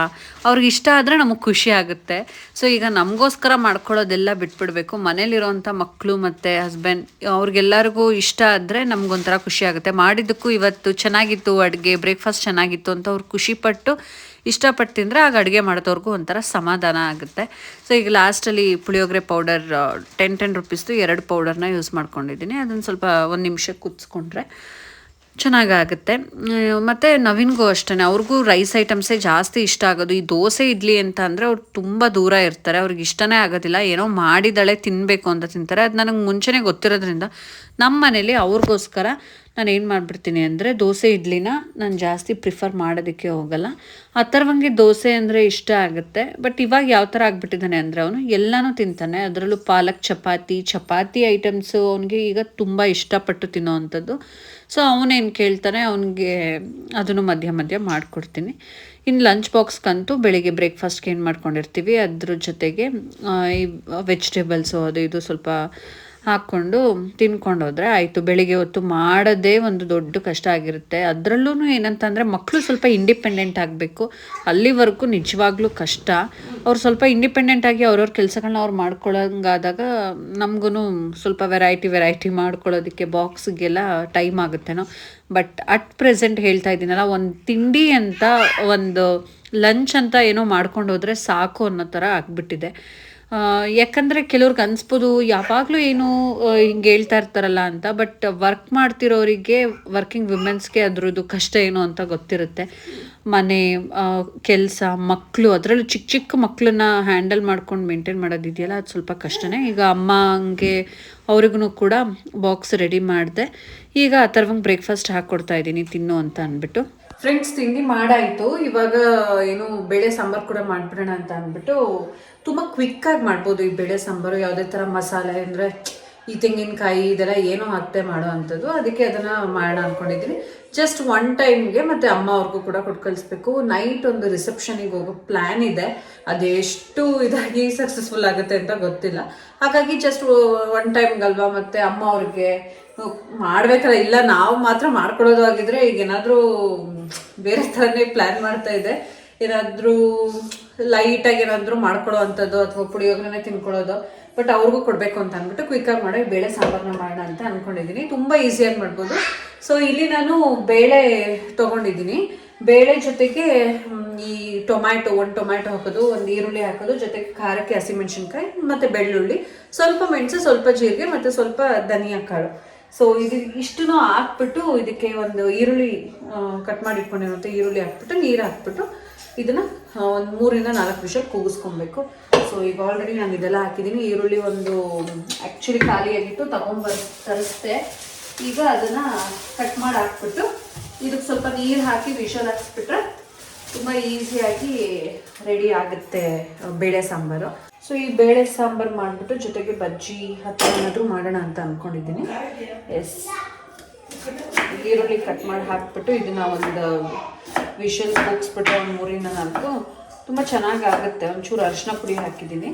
ಅವ್ರಿಗೆ ಇಷ್ಟ ಆದರೆ ನಮಗೆ ಖುಷಿ ಆಗುತ್ತೆ. ಸೊ ಈಗ ನಮಗೋಸ್ಕರ ಮಾಡ್ಕೊಳ್ಳೋದೆಲ್ಲ ಬಿಟ್ಬಿಡಬೇಕು. ಮನೇಲಿರೋವಂಥ ಮಕ್ಕಳು ಮತ್ತು ಹಸ್ಬೆಂಡ್ ಅವ್ರಿಗೆಲ್ಲರಿಗೂ ಇಷ್ಟ ಆದರೆ ನಮಗೊಂಥರ ಖುಷಿ ಆಗುತ್ತೆ. ಮಾಡಿದ್ದಕ್ಕೂ ಇವತ್ತು ಚೆನ್ನಾಗಿತ್ತು ಅಡುಗೆ ಬ್ರೇಕ್ಫಾಸ್ಟ್ ಚೆನ್ನಾಗಿತ್ತು ಅಂತ ಅವ್ರು ಖುಷಿಪಟ್ಟು ಇಷ್ಟಪಟ್ಟು ತಿಂದರೆ ಆಗ ಅಡುಗೆ ಮಾಡೋದವ್ರಿಗೂ ಒಂಥರ ಸಮಾಧಾನ ಆಗುತ್ತೆ. ಸೊ ಈಗ ಲಾಸ್ಟಲ್ಲಿ ಪುಳಿಯೋಗರೆ ಪೌಡರ್ ಟೆನ್ ಟೆನ್ ರುಪೀಸ್ದು ಎರಡು ಪೌಡರ್ನ ಯೂಸ್ ಮಾಡ್ಕೊಂಡಿದ್ದೀನಿ. ಅದನ್ನು ಸ್ವಲ್ಪ ಒಂದು ನಿಮಿಷ ಕುದಿಸ್ಕೊಂಡ್ರೆ ಚೆನ್ನಾಗಾಗುತ್ತೆ. ಮತ್ತು ನವೀನ್ಗೂ ಅಷ್ಟೇ ಅವ್ರಿಗೂ ರೈಸ್ ಐಟಮ್ಸೇ ಜಾಸ್ತಿ ಇಷ್ಟ ಆಗೋದು. ಈ ದೋಸೆ, ಇಡ್ಲಿ ಅಂತ ಅಂದರೆ ಅವ್ರು ತುಂಬ ದೂರ ಇರ್ತಾರೆ. ಅವ್ರಿಗೆ ಇಷ್ಟನೇ ಆಗೋದಿಲ್ಲ. ಏನೋ ಮಾಡಿದಳೆ ತಿನ್ನಬೇಕು ಅಂತ ತಿಂತಾರೆ. ಅದು ನನಗೆ ಮುಂಚೆನೇ ಗೊತ್ತಿರೋದ್ರಿಂದ ನಮ್ಮ ಮನೇಲಿ ಅವ್ರಿಗೋಸ್ಕರ ನಾನು ಏನು ಮಾಡಿಬಿಡ್ತೀನಿ ಅಂದರೆ ದೋಸೆ ಇಡ್ಲಿನ ನಾನು ಜಾಸ್ತಿ ಪ್ರಿಫರ್ ಮಾಡೋದಕ್ಕೆ ಹೋಗಲ್ಲ. ಥರವಂಗೆ ದೋಸೆ ಅಂದರೆ ಇಷ್ಟ ಆಗುತ್ತೆ. ಬಟ್ ಇವಾಗ ಯಾವ ಥರ ಆಗಿಬಿಟ್ಟಿದ್ದಾನೆ ಅಂದರೆ ಅವನು ಎಲ್ಲನೂ ತಿಂತಾನೆ. ಅದರಲ್ಲೂ ಪಾಲಕ್ ಚಪಾತಿ ಚಪಾತಿ ಐಟಮ್ಸು ಅವನಿಗೆ ಈಗ ತುಂಬ ಇಷ್ಟಪಟ್ಟು ತಿನ್ನೋ ಅಂಥದ್ದು ಸೊ ಅವನೇನು ಕೇಳ್ತಾನೆ, ಅವನಿಗೆ ಅದನ್ನು ಮಧ್ಯ ಮಧ್ಯ ಮಾಡಿಕೊಡ್ತೀನಿ. ಇನ್ನು ಲಂಚ್ ಬಾಕ್ಸ್ಗಂತೂ ಬೆಳಿಗ್ಗೆ ಬ್ರೇಕ್ಫಾಸ್ಟ್ಗೆ ಏನು ಮಾಡ್ಕೊಂಡಿರ್ತೀವಿ, ಅದ್ರ ಜೊತೆಗೆ ಈ ವೆಜಿಟೇಬಲ್ಸು ಅದು ಇದು ಸ್ವಲ್ಪ ಹಾಕ್ಕೊಂಡು ತಿನ್ಕೊಂಡು ಹೋದ್ರೆ ಆಯಿತು. ಬೆಳಿಗ್ಗೆ ಹೊತ್ತು ಮಾಡೋದೇ ಒಂದು ದೊಡ್ಡ ಕಷ್ಟ ಆಗಿರುತ್ತೆ. ಅದರಲ್ಲೂ ಏನಂತಂದರೆ ಮಕ್ಕಳು ಸ್ವಲ್ಪ ಇಂಡಿಪೆಂಡೆಂಟ್ ಆಗಬೇಕು. ಅಲ್ಲಿವರೆಗೂ ನಿಜವಾಗ್ಲೂ ಕಷ್ಟ. ಅವ್ರು ಸ್ವಲ್ಪ ಇಂಡಿಪೆಂಡೆಂಟ್ ಆಗಿ ಅವ್ರವ್ರ ಕೆಲಸಗಳನ್ನ ಅವ್ರು ಮಾಡ್ಕೊಳ್ಳೋಂಗಾದಾಗ ನಮಗೂ ಸ್ವಲ್ಪ ವೆರೈಟಿ ವೆರೈಟಿ ಮಾಡ್ಕೊಳ್ಳೋದಕ್ಕೆ ಬಾಕ್ಸ್ಗೆಲ್ಲ ಟೈಮ್ ಆಗುತ್ತೇನೋ. ಬಟ್ ಅಟ್ ಪ್ರೆಸೆಂಟ್ ಹೇಳ್ತಾ ಇದ್ದೀನಲ್ಲ, ಒಂದು ತಿಂಡಿ ಅಂತ, ಒಂದು ಲಂಚ್ ಅಂತ ಏನೋ ಮಾಡ್ಕೊಂಡು ಹೋದರೆ ಸಾಕು ಅನ್ನೋ ಥರ ಆಗ್ಬಿಟ್ಟಿದೆ. ಯಾಕಂದ್ರೆ ಕೆಲವ್ರಿಗೆ ಅನ್ಸ್ಬೋದು, ಯಾವಾಗಲೂ ಏನು ಹಿಂಗೆ ಹೇಳ್ತಾ ಇರ್ತಾರಲ್ಲ ಅಂತ, ಬಟ್ ವರ್ಕ್ ಮಾಡ್ತಿರೋರಿಗೆ, ವರ್ಕಿಂಗ್ ವಿಮೆನ್ಸ್ಗೆ ಅದ್ರದ್ದು ಕಷ್ಟ ಏನು ಅಂತ ಗೊತ್ತಿರುತ್ತೆ. ಮನೆ ಕೆಲಸ ಮಕ್ಕಳು ಅದರಲ್ಲೂ ಚಿಕ್ಕ ಚಿಕ್ಕ ಮಕ್ಕಳನ್ನ ಹ್ಯಾಂಡಲ್ ಮಾಡ್ಕೊಂಡು ಮೇಂಟೈನ್ ಮಾಡೋದಿದೆಯಲ್ಲ, ಅದು ಸ್ವಲ್ಪ ಕಷ್ಟನೇ. ಈಗ ಅಮ್ಮ ಹಂಗೆ ಅವ್ರಿಗೂ ಕೂಡ ಬಾಕ್ಸ್ ರೆಡಿ ಮಾಡಿದೆ. ಈಗ ಆ ಥರವಂಗೆ ಬ್ರೇಕ್ಫಾಸ್ಟ್ ಹಾಕ್ಕೊಡ್ತಾ ಇದ್ದೀನಿ, ತಿನ್ನು ಅಂತ ಅಂದ್ಬಿಟ್ಟು. ಫ್ರೆಂಡ್ಸ್ ತಿಂಡಿ ಮಾಡಾಯಿತು. ಇವಾಗ, ಏನು, ಬೇಳೆ ಸಾಂಬಾರು ಕೂಡ ಮಾಡಿಬಿಡೋಣ ಅಂತ ಅಂದ್ಬಿಟ್ಟು ತುಂಬ ಕ್ವಿಕ್ಕಾಗಿ ಮಾಡ್ಬೋದು ಈ ಬೇಳೆ ಸಾಂಬಾರು, ಯಾವುದೇ ಥರ ಮಸಾಲೆ ಅಂದರೆ ಈ ತೆಂಗಿನಕಾಯಿ ಇದೆಲ್ಲ ಏನೋ ಹಾಕ್ತೆ ಮಾಡೋ ಅಂಥದ್ದು. ಅದಕ್ಕೆ ಅದನ್ನು ಮಾಡೋಣ ಅಂದ್ಕೊಂಡಿದ್ದೀನಿ ಜಸ್ಟ್ ಒನ್ ಟೈಮ್ಗೆ ಮತ್ತು ಅಮ್ಮ ಅವ್ರಿಗೂ ಕೂಡ ಕೊಟ್ಟು ಕಳಿಸ್ಬೇಕು. ನೈಟ್ ಒಂದು ರಿಸೆಪ್ಷನಿಗೆ ಹೋಗೋ ಪ್ಲ್ಯಾನ್ ಇದೆ. ಅದೆಷ್ಟು ಇದಾಗಿ ಸಕ್ಸಸ್ಫುಲ್ ಆಗುತ್ತೆ ಅಂತ ಗೊತ್ತಿಲ್ಲ. ಹಾಗಾಗಿ ಜಸ್ಟ್ ಒನ್ ಟೈಮ್ಗಲ್ವಾ ಮತ್ತು ಅಮ್ಮ ಅವ್ರಿಗೆ ಮಾಡ್ಬೇಕಲ್ಲ. ಇಲ್ಲ, ನಾವು ಮಾತ್ರ ಮಾಡ್ಕೊಳ್ಳೋದು ಆಗಿದ್ರೆ ಈಗ ಏನಾದರೂ ಬೇರೆ ಥರನೇ ಪ್ಲ್ಯಾನ್ ಮಾಡ್ತಾ ಇದೆ. ಏನಾದರೂ ಲೈಟಾಗಿ ಏನಾದರೂ ಮಾಡ್ಕೊಳ್ಳೋ ಅಂಥದ್ದು ಅಥವಾ ಪುಳಿಯೋಗರೆ ತಿನ್ಕೊಳ್ಳೋದು ಬಟ್ ಅವ್ರಿಗೂ ಕೊಡಬೇಕು ಅಂತ ಅಂದ್ಬಿಟ್ಟು ಕ್ವಿಕ್ಕಾಗಿ ಮಾಡಿ ಬೇಳೆ ಸಾಂಬಾರನ್ನ ಮಾಡೋಣ ಅಂತ ಅಂದ್ಕೊಂಡಿದ್ದೀನಿ ತುಂಬ ಈಸಿಯಾಗಿ ಮಾಡ್ಬೋದು. ಸೊ ಇಲ್ಲಿ ನಾನು ಬೇಳೆ ತೊಗೊಂಡಿದ್ದೀನಿ ಬೇಳೆ ಜೊತೆಗೆ ಈ ಟೊಮ್ಯಾಟೊ, ಒಂದು ಟೊಮ್ಯಾಟೊ ಹಾಕೋದು, ಒಂದು ಈರುಳ್ಳಿ ಹಾಕೋದು, ಜೊತೆಗೆ ಖಾರಕ್ಕೆ ಹಸಿಮೆಣಸಿನ್ಕಾಯಿ ಮತ್ತು ಬೆಳ್ಳುಳ್ಳಿ. ಸ್ವಲ್ಪ ಮೆಣಸು, ಸ್ವಲ್ಪ ಜೀರಿಗೆ ಮತ್ತು ಸ್ವಲ್ಪ ಧನಿಯಾ ಕಾಳು. ಸೊ ಇದು ಇಷ್ಟನ್ನು ಹಾಕ್ಬಿಟ್ಟು ಇದಕ್ಕೆ ಒಂದು ಈರುಳ್ಳಿ ಕಟ್ ಮಾಡಿ ಇಟ್ಕೊಂಡಿರುತ್ತೆ ಈರುಳ್ಳಿ ಹಾಕ್ಬಿಟ್ಟು ನೀರು ಹಾಕ್ಬಿಟ್ಟು ಇದನ್ನು ಒಂದು ಮೂರಿಂದ ನಾಲ್ಕು ನಿಮಿಷ ಕೂಗಿಸ್ಕೊಬೇಕು. ಸೊ ಈಗ ಆಲ್ರೆಡಿ ನಾನು ಇದೆಲ್ಲ ಹಾಕಿದ್ದೀನಿ ಈರುಳ್ಳಿ ಒಂದು ಆ್ಯಕ್ಚುಲಿ ಖಾಲಿಯಾಗಿತ್ತು ತಗೊಂಡ್ಬರ್ ತರಿಸ್ದೆ. ಈಗ ಅದನ್ನು ಕಟ್ ಮಾಡಿ ಹಾಕ್ಬಿಟ್ಟು ಇದಕ್ಕೆ ಸ್ವಲ್ಪ ನೀರು ಹಾಕಿ ವಿಷಲ್ ಹಾಕ್ಸ್ಬಿಟ್ರೆ ತುಂಬ ಈಸಿಯಾಗಿ ರೆಡಿ ಆಗುತ್ತೆ ಬೇಳೆ ಸಾಂಬಾರು. ಸೊ ಈ ಬೇಳೆ ಸಾಂಬಾರು ಮಾಡಿಬಿಟ್ಟು ಜೊತೆಗೆ ಬಜ್ಜಿ ಹತ್ತಿರ ಏನಾದರೂ ಮಾಡೋಣ ಅಂತ ಅಂದ್ಕೊಂಡಿದ್ದೀನಿ ಎಸ್ ಈರುಳ್ಳಿ ಕಟ್ ಮಾಡಿ ಹಾಕ್ಬಿಟ್ಟು ಇದನ್ನ ಒಂದು ವಿಷಲ್ ಕೂಗಿಸ್ಬಿಟ್ರೆ ಒಂದು ಮೂರಿನ ನಾಲ್ಕು. ತುಂಬ ಚೆನ್ನಾಗಿ ಆಗುತ್ತೆ. ಒಂಚೂರು ಅರಿಶಿನ ಪುಡಿ ಹಾಕಿದ್ದೀನಿ.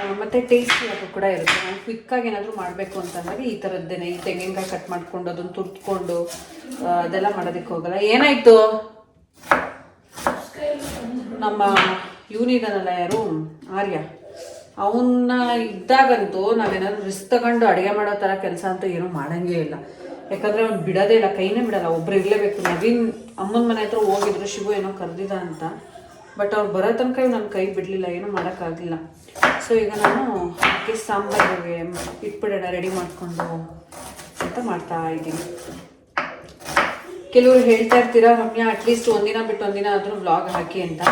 ಮತ್ತು ಮತ್ತೆ ಟೇಸ್ಟಿ ಅದು ಕೂಡ ಇರುತ್ತೆ. ನಾನು ಕ್ವಿಕ್ಕಾಗಿ ಏನಾದರೂ ಮಾಡಬೇಕು ಅಂತಂದಾಗ ಈ ಥರದ್ದೇನೆ ಈ ತೆಂಗಿನಕಾಯಿ ಕಟ್ ಮಾಡ್ಕೊಂಡು ಅದನ್ನು ತುರ್ತ್ಕೊಂಡು ಅದೆಲ್ಲ ಮಾಡೋದಕ್ಕೆ ಹೋಗಲ್ಲ. ಏನಾಯ್ತು? ನಮ್ಮ ಯೂನಿದನಲ್ಲ ಯಾರು? ಆರ್ಯ. ಅವನ್ನ ಇದ್ದಾಗಂತೂ ನಾವೇನಾದ್ರೂ ರಿಸ್ಕ್ ತಗೊಂಡು ಅಡುಗೆ ಮಾಡೋ ಥರ ಕೆಲಸ ಅಂತ ಏನೂ ಮಾಡಂಗೇ ಇಲ್ಲ. ಯಾಕಂದರೆ ಅವ್ನು ಬಿಡೋದೇ ಇಲ್ಲ, ಕೈನೇ ಬಿಡಲ್ಲ. ಒಬ್ರು ಇರಲೇಬೇಕು. ನವೀನ್ ಅಮ್ಮನ ಮನೆ ಹತ್ರ ಹೋಗಿದ್ರು, ಶಿವು ಏನೋ ಕರೆದಿದ ಅಂತ. ಬಟ್ ಅವ್ರು ಬರೋ ತನಕ ನನ್ನ ಕೈ ಬಿಡಲಿಲ್ಲ, ಏನೂ ಮಾಡೋಕ್ಕಾಗಲಿಲ್ಲ. ಸೊ ಈಗ ನಾನು ಅಕ್ಕಿ ಸಾಂಬಾರಿಗೆ ಇಟ್ಬಿಡೋಣ ರೆಡಿ ಮಾಡಿಕೊಂಡು ಅಂತ ಮಾಡ್ತಾ ಇದ್ದೀನಿ. ಕೆಲವರು ಹೇಳ್ತಾ ಇರ್ತೀರಾ, ರಮ್ಯಾ ಅಟ್ಲೀಸ್ಟ್ ಒಂದಿನ ಬಿಟ್ಟು ಒಂದಿನ ಆದರೂ ವ್ಲಾಗ್ ಹಾಕಿ ಅಂತ.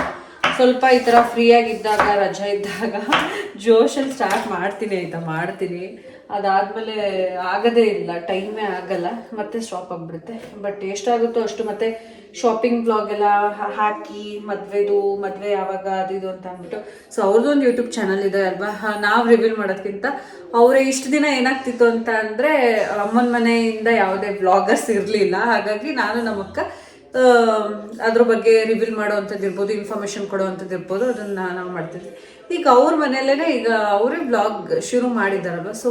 ಸ್ವಲ್ಪ ಈ ಥರ ಫ್ರೀಯಾಗಿದ್ದಾಗ ರಜಾ ಇದ್ದಾಗ, ಜೋಶಲ್ಲಿ ಸ್ಟಾರ್ಟ್ ಮಾಡ್ತೀನಿ ಆಯಿತಾ, ಮಾಡ್ತೀನಿ. ಅದಾದಮೇಲೆ ಆಗೋದೇ ಇಲ್ಲ ಟೈಮೇ ಆಗಲ್ಲ, ಮತ್ತೆ ಸ್ಟಾಪ್ ಆಗಿಬಿಡುತ್ತೆ. ಬಟ್ ಎಷ್ಟಾಗುತ್ತೋ ಅಷ್ಟು ಮತ್ತೆ ಶಾಪಿಂಗ್ ಬ್ಲಾಗ್ ಎಲ್ಲ ಹಾಕಿ, ಮದುವೆದು, ಮದುವೆ ಯಾವಾಗ, ಅದು ಇದು ಅಂತ ಅಂದ್ಬಿಟ್ಟು. ಸೊ ಅವ್ರದ್ದು ಒಂದು ಯೂಟ್ಯೂಬ್ ಚಾನಲ್ ಇದೆ ಅಲ್ವಾ? ನಾವು ರಿವೀಲ್ ಮಾಡೋದಕ್ಕಿಂತ ಅವರೇ ಇಷ್ಟು ದಿನ ಏನಾಗ್ತಿತ್ತು ಅಂತ ಅಂದರೆ ಅಮ್ಮನ ಮನೆಯಿಂದ ಯಾವುದೇ ಬ್ಲಾಗರ್ಸ್ ಇರಲಿಲ್ಲ. ಹಾಗಾಗಿ ನಾನು ನಮ್ಮಕ್ಕ ಅದ್ರ ಬಗ್ಗೆ ರಿವೀಲ್ ಮಾಡೋವಂಥದ್ದು ಇರ್ಬೋದು ಇನ್ಫಾರ್ಮೇಷನ್ ಕೊಡೋವಂಥದ್ದು ಇರ್ಬೋದು, ಅದನ್ನು ನಾವು ಮಾಡ್ತಿದ್ವಿ. ಈಗ ಅವ್ರ ಮನೆಯಲ್ಲೇ ಈಗ ಅವರೇ ಬ್ಲಾಗ್ ಶುರು ಮಾಡಿದಾರಲ್ವ ಸೊ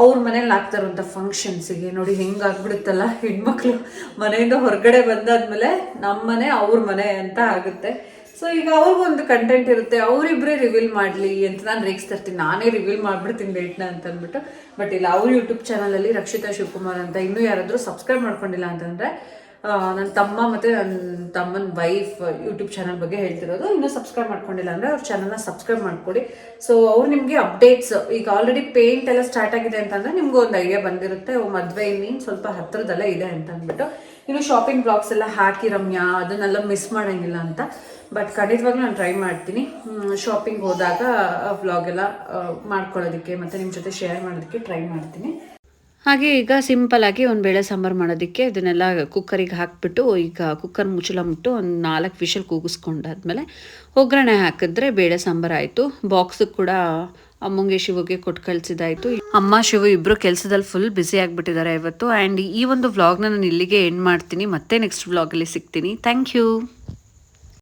ಅವ್ರ ಮನೇಲಿ ಆಗ್ತಾ ಇರುವಂಥ ಫಂಕ್ಷನ್ಸಿಗೆ ನೋಡಿ ಹೆಂಗೆ ಆಗ್ಬಿಡುತ್ತಲ್ಲ ಹೆಣ್ಮಕ್ಳು. ಮನೆಯಿಂದ ಹೊರಗಡೆ ಬಂದಾದ್ಮೇಲೆ ನಮ್ಮ ಮನೆ ಅವ್ರ ಮನೆ ಅಂತ ಆಗುತ್ತೆ. ಸೊ ಈಗ ಅವ್ರಿಗೊಂದು ಕಂಟೆಂಟ್ ಇರುತ್ತೆ. ಅವರಿಬ್ಬರೇ ರಿವೀಲ್ ಮಾಡಲಿ ಅಂತ ನಾನು ರೇಗಿಸ್ತಾ ಇರ್ತೀನಿ. ನಾನೇ ರಿವೀಲ್ ಮಾಡ್ಬಿಡ್ತೀನಿ ಡೇಟ್ನ ಅಂತ ಅಂದ್ಬಿಟ್ಟು ಬಟ್ ಇಲ್ಲ, ಅವ್ರ ಯೂಟ್ಯೂಬ್ ಚಾನಲಲ್ಲಿ ರಕ್ಷಿತಾ ಶಿವಕುಮಾರ್ ಅಂತ ಇನ್ನೂ ಯಾರಾದರೂ ಸಬ್ಸ್ಕ್ರೈಬ್ ಮಾಡ್ಕೊಂಡಿಲ್ಲ ಅಂತಂದರೆ ನನ್ನ ತಮ್ಮ ಮತ್ತು ನನ್ನ ತಮ್ಮನ ವೈಫ್ ಯೂಟ್ಯೂಬ್ ಚಾನಲ್ ಬಗ್ಗೆ ಹೇಳ್ತಿರೋದು. ಇನ್ನೂ ಸಬ್ಸ್ಕ್ರೈಬ್ ಮಾಡ್ಕೊಂಡಿಲ್ಲ ಅಂದರೆ ಅವ್ರ ಚಾನಲ್ನ ಸಬ್ಸ್ಕ್ರೈಬ್ ಮಾಡ್ಕೊಡಿ. ಸೊ ಅವ್ರು ನಿಮಗೆ ಅಪ್ಡೇಟ್ಸ್ ಈಗ ಆಲ್ರೆಡಿ ಪೇಂಟ್ ಎಲ್ಲ ಸ್ಟಾರ್ಟ್ ಆಗಿದೆ ಅಂತಂದರೆ ನಿಮ್ಗೆ ಒಂದು ಐಡಿಯಾ ಬಂದಿರುತ್ತೆ. ಮದುವೆ ಇನ್ನೇನು ಸ್ವಲ್ಪ ಹತ್ರದಲ್ಲೇ ಇದೆ ಅಂತ ಅಂದ್ಬಿಟ್ಟು ಇನ್ನು ಶಾಪಿಂಗ್ ಬ್ಲಾಗ್ಸ್ ಎಲ್ಲ ಹಾಕಿ ರಮ್ಯಾ ಅದನ್ನೆಲ್ಲ ಮಿಸ್ ಮಾಡೋಂಗಿಲ್ಲ ಅಂತ. ಬಟ್ ಖಂಡಿತವಾಗ್ಲೂ ನಾನು ಟ್ರೈ ಮಾಡ್ತೀನಿ. ಶಾಪಿಂಗ್ ಹೋದಾಗ ವ್ಲಾಗ್ ಎಲ್ಲ ಆ, ಮಾಡ್ಕೊಳ್ಳೋದಕ್ಕೆ ಮತ್ತು ನಿಮ್ಮ ಜೊತೆ ಶೇರ್ ಮಾಡೋದಕ್ಕೆ ಟ್ರೈ ಮಾಡ್ತೀನಿ. ಹಾಗೆ ಈಗ ಸಿಂಪಲ್ ಆಗಿ ಒಂದು ಬೇಳೆ ಸಾಂಬಾರು ಮಾಡೋದಕ್ಕೆ ಇದನ್ನೆಲ್ಲ ಕುಕ್ಕರಿಗೆ ಹಾಕಿಬಿಟ್ಟು, ಈಗ ಕುಕ್ಕರ್ ಮುಚ್ಚಳ ಮುಟ್ಟು ಒಂದು ನಾಲ್ಕು ವಿಷಲ್ ಕೂಗಿಸ್ಕೊಂಡಾದ್ಮೇಲೆ ಒಗ್ಗರಣೆ ಹಾಕಿದ್ರೆ ಬೇಳೆ ಸಾಂಬಾರು ಆಯಿತು. ಬಾಕ್ಸಿಗೆ ಕೂಡ ಅಮ್ಮಂಗೆ ಶಿವಗೆ ಕೊಟ್ಟು ಕಳಿಸಿದಾಯಿತು. ಅಮ್ಮ, ಶಿವ ಇಬ್ಬರು ಕೆಲಸದಲ್ಲಿ ಫುಲ್ ಬ್ಯುಸಿ ಆಗಿಬಿಟ್ಟಿದ್ದಾರೆ ಇವತ್ತು. ಆ್ಯಂಡ್ ಈ ಒಂದು ವ್ಲಾಗ್ನ ನಾನು ಇಲ್ಲಿಗೆ ಎಂಡ್ ಮಾಡ್ತೀನಿ. ಮತ್ತೆ ನೆಕ್ಸ್ಟ್ ವ್ಲಾಗಲ್ಲಿ ಸಿಗ್ತೀನಿ. Thank you